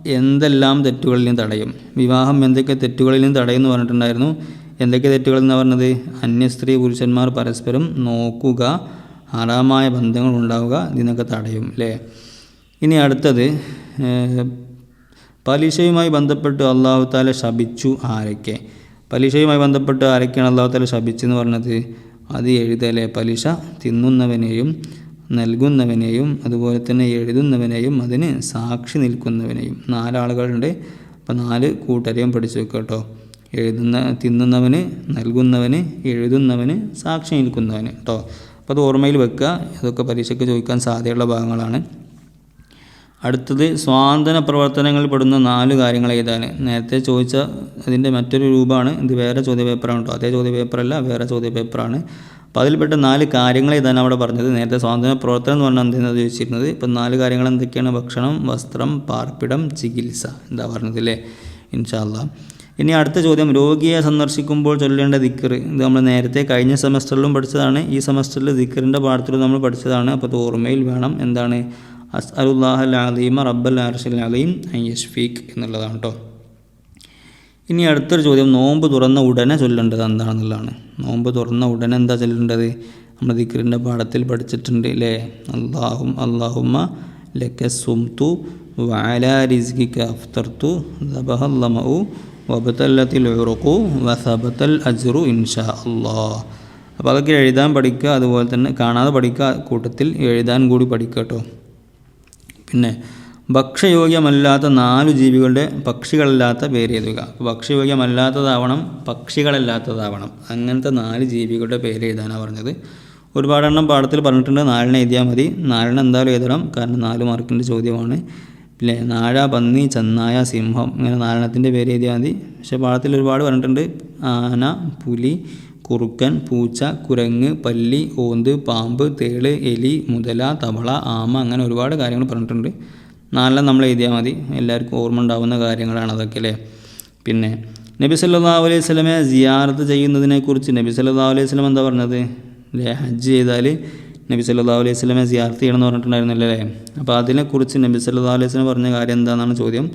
എന്തെല്ലാം തെറ്റുകളിലും തടയും. വിവാഹം എന്തൊക്കെ തെറ്റുകളിലും നിന്ന് തടയും എന്ന് പറഞ്ഞിട്ടുണ്ടായിരുന്നു. എന്തൊക്കെ തെറ്റുകൾ എന്ന് പറഞ്ഞത്? അന്യസ്ത്രീ പുരുഷന്മാർ പരസ്പരം നോക്കുക ഹറാമായ ബന്ധങ്ങൾ ഉണ്ടാവുക ഇതിനൊക്കെ തടയും അല്ലേ ഇനി അടുത്തത് പലിശയുമായി ബന്ധപ്പെട്ട് അള്ളാഹു താല ശപിച്ചു ആരൊക്കെ? പലിശയുമായി ബന്ധപ്പെട്ട് ആരൊക്കെയാണ് അള്ളാഹു താല ശപിച്ചെന്ന് പറഞ്ഞത്? അത് എഴുതലെ. പലിശ തിന്നുന്നവനെയും നൽകുന്നവനെയും അതുപോലെ തന്നെ എഴുതുന്നവനെയും അതിന് സാക്ഷി നിൽക്കുന്നവനെയും. നാലാളുകളുണ്ട്. അപ്പോൾ നാല് കൂട്ടരെയും പഠിച്ചു വെക്കുക കേട്ടോ. എഴുതുന്ന തിന്നുന്നവന് നൽകുന്നവന് എഴുതുന്നവന് സാക്ഷി നിൽക്കുന്നവന് കേട്ടോ. അപ്പോൾ അത് ഓർമ്മയിൽ വെക്കുക. അതൊക്കെ പരീക്ഷയ്ക്ക് ചോദിക്കാൻ സാധ്യതയുള്ള ഭാഗങ്ങളാണ്. അടുത്തത് സ്വാതന്ത്ര്യ പ്രവർത്തനങ്ങളിൽ പെടുന്ന നാല് കാര്യങ്ങൾ ഏതാണ്? നേരത്തെ ചോദിച്ച അതിന്റെ മറ്റൊരു രൂപമാണ്. ഇത് വേറെ ചോദ്യ പേപ്പറാണ് കേട്ടോ. അതേ ചോദ്യ പേപ്പറല്ല വേറെ ചോദ്യ പേപ്പറാണ് അപ്പോൾ അതിൽപ്പെട്ട നാല് കാര്യങ്ങൾ ഇതാണ് അവിടെ പറഞ്ഞത്? നേരത്തെ സ്വാതന്ത്ര്യ പ്രവർത്തനം എന്ന് പറഞ്ഞാൽ എന്തെന്ന് ചോദിച്ചിരുന്നത് ഇപ്പം നാല് കാര്യങ്ങൾ എന്തൊക്കെയാണ്? ഭക്ഷണം വസ്ത്രം പാർപ്പിടം ചികിത്സ. എന്താ പറഞ്ഞത് അല്ലേ? ഇൻഷാല്ല ഇനി അടുത്ത ചോദ്യം രോഗിയെ സന്ദർശിക്കുമ്പോൾ ചൊല്ലേണ്ട ദിക്കർ ഇത് നമ്മൾ നേരത്തെ കഴിഞ്ഞ സെമസ്റ്ററിലും പഠിച്ചതാണ്. ഈ സെമസ്റ്ററിൽ ദിക്കറിന്റെ പാഠത്തിലും നമ്മൾ പഠിച്ചതാണ്. അപ്പോൾ അത് ഓർമ്മയിൽ വേണം. എന്താണ്? അസ് അലുല്ലാഹലീമ റബ്ബൽ അർഷൽ അലീം യഷ്ഫീഖ് എന്നുള്ളതാണ് കേട്ടോ ഇനി അടുത്തൊരു ചോദ്യം നോമ്പ് തുറന്ന ഉടനെ ചൊല്ലേണ്ടത് എന്താണെന്നുള്ളതാണ്. നോമ്പ് തുറന്ന ഉടനെ എന്താ ചൊല്ലേണ്ടത്? നമ്മൾ ദിക്കറിന്റെ പാഠത്തിൽ പഠിച്ചിട്ടുണ്ട് അല്ലേ അള്ളാഹും അള്ളാഹുമ്മ ലക്ക സുംതു വാല റിസ്കിക്ക അഫ്തർത്തു ദബഹല്ലമു വബത്തല്ലത്തിൽ ഉറുഖു വസബത്തൽ അജ്റു ഇൻഷാ അള്ളാ അപ്പോൾ അതൊക്കെ എഴുതാൻ പഠിക്കുക അതുപോലെ തന്നെ കാണാതെ പഠിക്കുക കൂട്ടത്തിൽ എഴുതാൻ കൂടി പഠിക്കുക കേട്ടോ പിന്നെ ഭക്ഷ്യയോഗ്യമല്ലാത്ത നാല് ജീവികളുടെ പക്ഷികളല്ലാത്ത പേര് എഴുതുക. ഭക്ഷ്യയോഗ്യമല്ലാത്തതാവണം പക്ഷികളല്ലാത്തതാവണം. അങ്ങനത്തെ നാല് ജീവികളുടെ പേര് എഴുതാനാണ് പറഞ്ഞത്. ഒരുപാടെണ്ണം പാഠത്തിൽ പറഞ്ഞിട്ടുണ്ട്. നാലിനെ എഴുതിയാൽ മതി. നാലിനെ എന്തായാലും എഴുതണം. കാരണം നാല് മാർക്കിന്റെ ചോദ്യമാണ്. പിന്നെ നാഴ പന്നി ചെന്നായ സിംഹം ഇങ്ങനെ നാലെണ്ണത്തിന്റെ പേര് എഴുതിയാൽ മതി. പക്ഷേ പാഠത്തിൽ ഒരുപാട് പറഞ്ഞിട്ടുണ്ട്. ആന പുലി കുറുക്കൻ പൂച്ച കുരങ്ങ് പല്ലി ഓന്ത് പാമ്പ് തേൾ എലി മുതല തവള ആമ അങ്ങനെ ഒരുപാട് കാര്യങ്ങൾ പറഞ്ഞിട്ടുണ്ട്. നാലെല്ലാം നമ്മൾ എഴുതിയാൽ മതി. എല്ലാവർക്കും ഓർമ്മ ഉണ്ടാവുന്ന കാര്യങ്ങളാണ് അതൊക്കെ അല്ലേ? പിന്നെ നബി സല്ലാ അലൈഹി സ്വലമെ സിയാറത്ത് ചെയ്യുന്നതിനെക്കുറിച്ച് നബി സല്ലാ അലൈഹി സ്വലം എന്താ പറഞ്ഞത്? അല്ലേ ഹജ്ജ് ചെയ്താൽ നബി സല്ലാ അലൈഹി സ്വലമെ ചെയ്യണം എന്ന് പറഞ്ഞിട്ടുണ്ടായിരുന്നു അല്ലേ? അപ്പോൾ അതിനെക്കുറിച്ച് നബി സല്ലാ അലൈഹി സ്വലം പറഞ്ഞ കാര്യം എന്താണെന്നാണ് ചോദ്യം.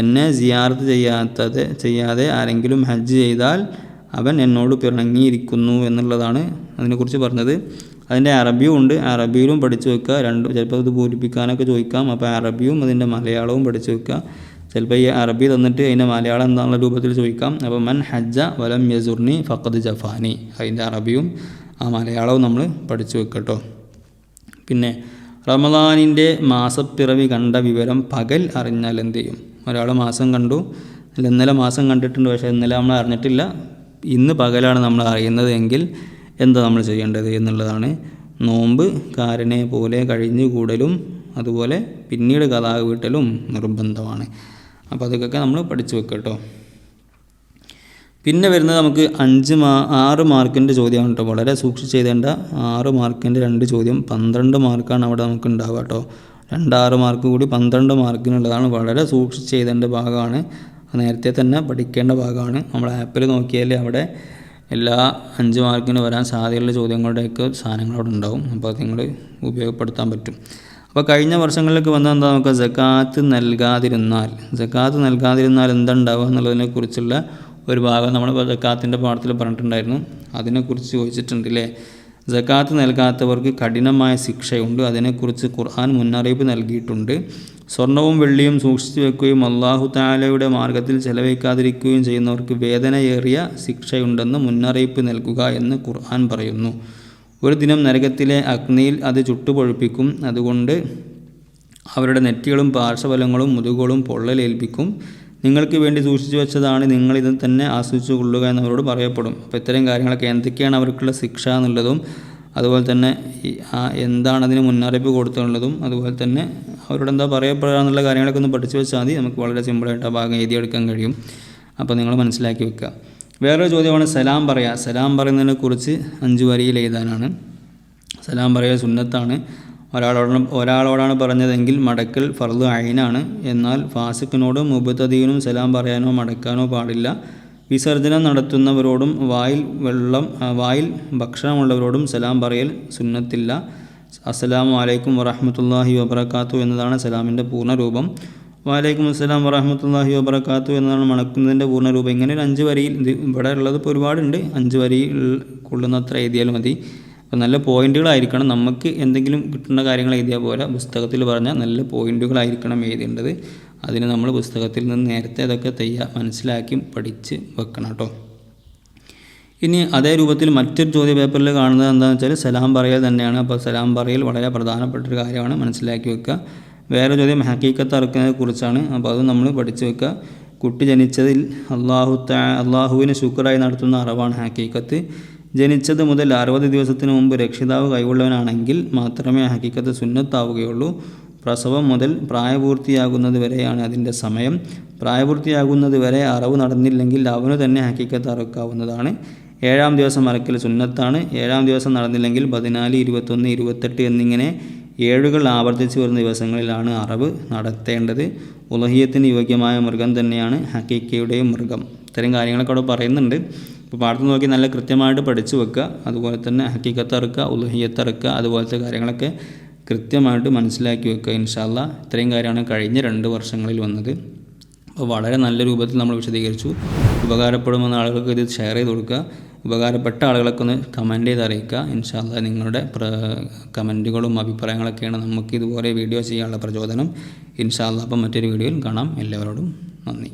എന്നെ സിയാർത്ത് ചെയ്യാത്തത് ചെയ്യാതെ ആരെങ്കിലും ഹജ്ജ് ചെയ്താൽ അവൻ എന്നോട് പിണങ്ങിയിരിക്കുന്നു എന്നുള്ളതാണ് അതിനെക്കുറിച്ച് പറഞ്ഞത്. അതിന്റെ അറബിയും ഉണ്ട്. അറബിയിലും പഠിച്ചു വെക്കുക. രണ്ട് ചിലപ്പോൾ ഇത് പൂരിപ്പിക്കാനൊക്കെ ചോദിക്കാം. അപ്പോൾ അറബിയും അതിന്റെ മലയാളവും പഠിച്ചു വെക്കുക. ചിലപ്പോൾ ഈ അറബി തന്നിട്ട് അതിന്റെ മലയാളം എന്താണെന്ന രൂപത്തിൽ ചോദിക്കാം. അപ്പോൾ മൻ ഹജ്ജ വലം യസുർണി ഫഖദ് ജഫാനി. അതിന്റെ അറബിയും ആ മലയാളവും നമ്മൾ പഠിച്ചു വെക്കട്ടോ പിന്നെ റമദാനിന്റെ മാസപ്പിറവി കണ്ട വിവരം പകൽ അറിഞ്ഞാൽ എന്ത് ചെയ്യും? ഒരാൾ മാസം കണ്ടു. ഇന്നലെ മാസം കണ്ടിട്ടുണ്ട്. പക്ഷേ ഇന്നലെ നമ്മൾ അറിഞ്ഞിട്ടില്ല. ഇന്ന് പകലാണ് നമ്മൾ അറിയുന്നത് എങ്കിൽ എന്താ നമ്മൾ ചെയ്യേണ്ടത് എന്നുള്ളതാണ്. നോമ്പ് കാരനെ പോലെ കഴിഞ്ഞു കൂടലും അതുപോലെ പിന്നീട് കഥാ വീട്ടലും നിർബന്ധമാണ്. അപ്പോൾ അതൊക്കെ നമ്മൾ പഠിച്ചു വെക്കട്ടോ. പിന്നെ വരുന്നത് നമുക്ക് അഞ്ച് മാ ആറ് മാർക്കിന്റെ ചോദ്യമാണ് കേട്ടോ. വളരെ സൂക്ഷിച്ച് ചെയ്തേണ്ട ആറ് മാർക്കിന്റെ രണ്ട് ചോദ്യം. പന്ത്രണ്ട് മാർക്കാണ് അവിടെ നമുക്ക് ഉണ്ടാവുക കേട്ടോ. രണ്ടാറ് മാർക്ക് കൂടി പന്ത്രണ്ട് മാർക്കിനുള്ളതാണ് വളരെ സൂക്ഷിച്ച് ചെയ്തേണ്ട ഭാഗമാണ്. നേരത്തെ തന്നെ പഠിക്കേണ്ട ഭാഗമാണ്. നമ്മൾ ആപ്പിൽ നോക്കിയാൽ അവിടെ എല്ലാ അഞ്ച് മാർക്കിന് വരാൻ സാധ്യതയുള്ള ചോദ്യങ്ങളുടെയൊക്കെ സാധനങ്ങൾ അവിടെ ഉണ്ടാവും. അപ്പോൾ നിങ്ങൾ ഉപയോഗപ്പെടുത്താൻ പറ്റും. അപ്പോൾ കഴിഞ്ഞ വർഷങ്ങളിലേക്ക് വന്നാൽ എന്താ നമുക്ക് ജക്കാത്ത് നൽകാതിരുന്നാൽ. ജക്കാത്ത് നൽകാതിരുന്നാൽ എന്തുണ്ടാവുക എന്നുള്ളതിനെ കുറിച്ചുള്ള ഒരു ഭാഗം നമ്മൾ ജക്കാത്തിന്റെ പാഠത്തിൽ പറഞ്ഞിട്ടുണ്ടായിരുന്നു. അതിനെക്കുറിച്ച് ചോദിച്ചിട്ടുണ്ട് അല്ലേ ജക്കാത്ത് നൽകാത്തവർക്ക് കഠിനമായ ശിക്ഷയുണ്ട്. അതിനെക്കുറിച്ച് ഖുർആൻ മുന്നറിയിപ്പ് നൽകിയിട്ടുണ്ട്. സ്വർണവും വെള്ളിയും സൂക്ഷിച്ചു വെക്കുകയും അള്ളാഹു താലയുടെ മാർഗത്തിൽ ചെലവഴിക്കാതിരിക്കുകയും ചെയ്യുന്നവർക്ക് വേദനയേറിയ ശിക്ഷയുണ്ടെന്ന് മുന്നറിയിപ്പ് നൽകുക എന്ന് ഖുർആൻ പറയുന്നു. ഒരു ദിനം നരകത്തിലെ അഗ്നിയിൽ അത് ചുട്ടുപൊഴിപ്പിക്കും. അതുകൊണ്ട് അവരുടെ നെറ്റികളും പാർശ്വഫലങ്ങളും മുതുകുകളും പൊള്ളലേൽപ്പിക്കും. നിങ്ങൾക്ക് വേണ്ടി സൂക്ഷിച്ചു വെച്ചതാണ് നിങ്ങൾ ഇത് തന്നെ ആസ്വദിച്ചു കൊള്ളുക എന്നവരോട് പറയപ്പെടും. അപ്പോൾ ഇത്തരം കാര്യങ്ങളൊക്കെ എന്തൊക്കെയാണ് അവർക്കുള്ള ശിക്ഷ എന്നുള്ളതും അതുപോലെ തന്നെ എന്താണ് അതിന് മുന്നറിയിപ്പ് കൊടുത്തുള്ളതും അതുപോലെ തന്നെ അവരോട് എന്താ പറയപ്പെടുക എന്നുള്ള കാര്യങ്ങളൊക്കെ ഒന്ന് പഠിച്ചു വെച്ചാൽ മതി. നമുക്ക് വളരെ സിമ്പിളായിട്ട് ആ ഭാഗം എഴുതിയെടുക്കാൻ കഴിയും. അപ്പോൾ നിങ്ങൾ മനസ്സിലാക്കി വെക്കുക. വേറൊരു ചോദ്യമാണ് സലാം പറയുക. സലാം പറയുന്നതിനെക്കുറിച്ച് അഞ്ച് വരിയിൽ എഴുതാനാണ്. സലാം പറയുക സുന്നത്താണ്. ഒരാളോടാണ് ഒരാളോടാണ് പറഞ്ഞതെങ്കിൽ മടക്കൽ ഫർദ് അയിനാണ്. എന്നാൽ ഫാസിക്കിനോടും മുബത്തദീനും സലാം പറയാനോ മടക്കാനോ പാടില്ല. വിസർജനം നടത്തുന്നവരോടും വായിൽ വെള്ളം വായിൽ ഭക്ഷണമുള്ളവരോടും സലാം പറയൽ സുന്നത്തില്ല. അസ്സലാമു അലൈക്കും വറഹമത്തല്ലാഹി വബർക്കാത്തു എന്നതാണ് സലാമിന്റെ പൂർണരൂപം. വാലൈക്കും അസ്സലാം വറഹമത്തല്ലാഹി വബർക്കാത്തു എന്നതാണ് മണക്കുന്നതിന്റെ പൂർണരൂപം. ഇങ്ങനെ ഒരു അഞ്ച് വരിയിൽ ഇവിടെ ഉള്ളത് ഇപ്പോൾ ഒരുപാടുണ്ട്. അഞ്ച് വരിയിൽ കൊള്ളുന്നത്ര എഴുതിയാൽ മതി. അപ്പോൾ നല്ല പോയിന്റുകളായിരിക്കണം നമുക്ക് എന്തെങ്കിലും കിട്ടുന്ന കാര്യങ്ങൾ എഴുതിയ പോലെ പുസ്തകത്തിൽ പറഞ്ഞാൽ നല്ല പോയിന്റുകളായിരിക്കണം എഴുതേണ്ടത്. അതിന് നമ്മൾ പുസ്തകത്തിൽ നിന്ന് നേരത്തെ അതൊക്കെ തയ്യാ മനസ്സിലാക്കി പഠിച്ച് വെക്കണം കേട്ടോ. ഇനി അതേ രൂപത്തിൽ മറ്റൊരു ചോദ്യ പേപ്പറിൽ കാണുന്നത് എന്താണെന്ന് വെച്ചാൽ സലാം പറയൽ തന്നെയാണ്. അപ്പോൾ സലാം പറയൽ വളരെ പ്രധാനപ്പെട്ട ഒരു കാര്യമാണ്. മനസ്സിലാക്കി വെക്കുക. വേറെ ചോദ്യം ഹക്കീക്കത്ത് അറക്കുന്നതിനെ കുറിച്ചാണ്. അപ്പോൾ അത് നമ്മൾ പഠിച്ചു വെക്കുക. കുട്ടി ജനിച്ചതിൽ അള്ളാഹു അള്ളാഹുവിന് ശുക്രായി നടത്തുന്ന അറിവാണ് ഹക്കീക്കത്ത്. ജനിച്ചത് മുതൽ അറുപത് ദിവസത്തിന് മുമ്പ് രക്ഷിതാവ് കൈവുള്ളവനാണെങ്കിൽ മാത്രമേ ഹക്കിക്കത്ത് സുന്നത്താവുകയുള്ളൂ. പ്രസവം മുതൽ പ്രായപൂർത്തിയാകുന്നത് വരെയാണ് അതിന്റെ സമയം. പ്രായപൂർത്തിയാകുന്നത് വരെ അറവ് നടന്നില്ലെങ്കിൽ അവന് തന്നെ ഹക്കിക്കത്ത് അറക്കാവുന്നതാണ്. ഏഴാം ദിവസം അറക്കൽ സുന്നത്താണ്. ഏഴാം ദിവസം നടന്നില്ലെങ്കിൽ പതിനാല് ഇരുപത്തൊന്ന് ഇരുപത്തെട്ട് എന്നിങ്ങനെ ഏഴുകൾ ആവർത്തിച്ച് വരുന്ന ദിവസങ്ങളിലാണ് അറവ് നടത്തേണ്ടത്. ഉലഹിയത്തിന് യോഗ്യമായ മൃഗം തന്നെയാണ് ഹക്കീക്കയുടെയും മൃഗം. ഇത്തരം കാര്യങ്ങളൊക്കെ അവിടെ പറയുന്നുണ്ട്. ഇപ്പോൾ പാടത്ത് നോക്കി നല്ല കൃത്യമായിട്ട് പഠിച്ചു വെക്കുക അതുപോലെ തന്നെ ഹക്കീക്കത്ത് ഉലഹിയത്തറക്കുക അതുപോലത്തെ കാര്യങ്ങളൊക്കെ കൃത്യമായിട്ട് മനസ്സിലാക്കി വെക്കുക ഇൻഷാല്ല ഇത്രയും കാര്യമാണ് കഴിഞ്ഞ രണ്ട് വർഷങ്ങളിൽ വന്നത്. അപ്പോൾ വളരെ നല്ല രൂപത്തിൽ നമ്മൾ വിശദീകരിച്ചു. ഉപകാരപ്പെടുമെന്ന ആളുകൾക്ക് ഇത് ഷെയർ ചെയ്ത് കൊടുക്കുക. ഉപകാരപ്പെട്ട ആളുകളൊക്കെ ഒന്ന് കമന്റ് ചെയ്ത് അറിയിക്കുക. ഇൻഷാല്ല നിങ്ങളുടെ കമന്റുകളും അഭിപ്രായങ്ങളൊക്കെയാണ് നമുക്ക് ഇതുപോലെ വീഡിയോ ചെയ്യാനുള്ള പ്രചോദനം. ഇൻഷാല്ല അപ്പം മറ്റൊരു വീഡിയോയിൽ കാണാം. എല്ലാവരോടും നന്ദി.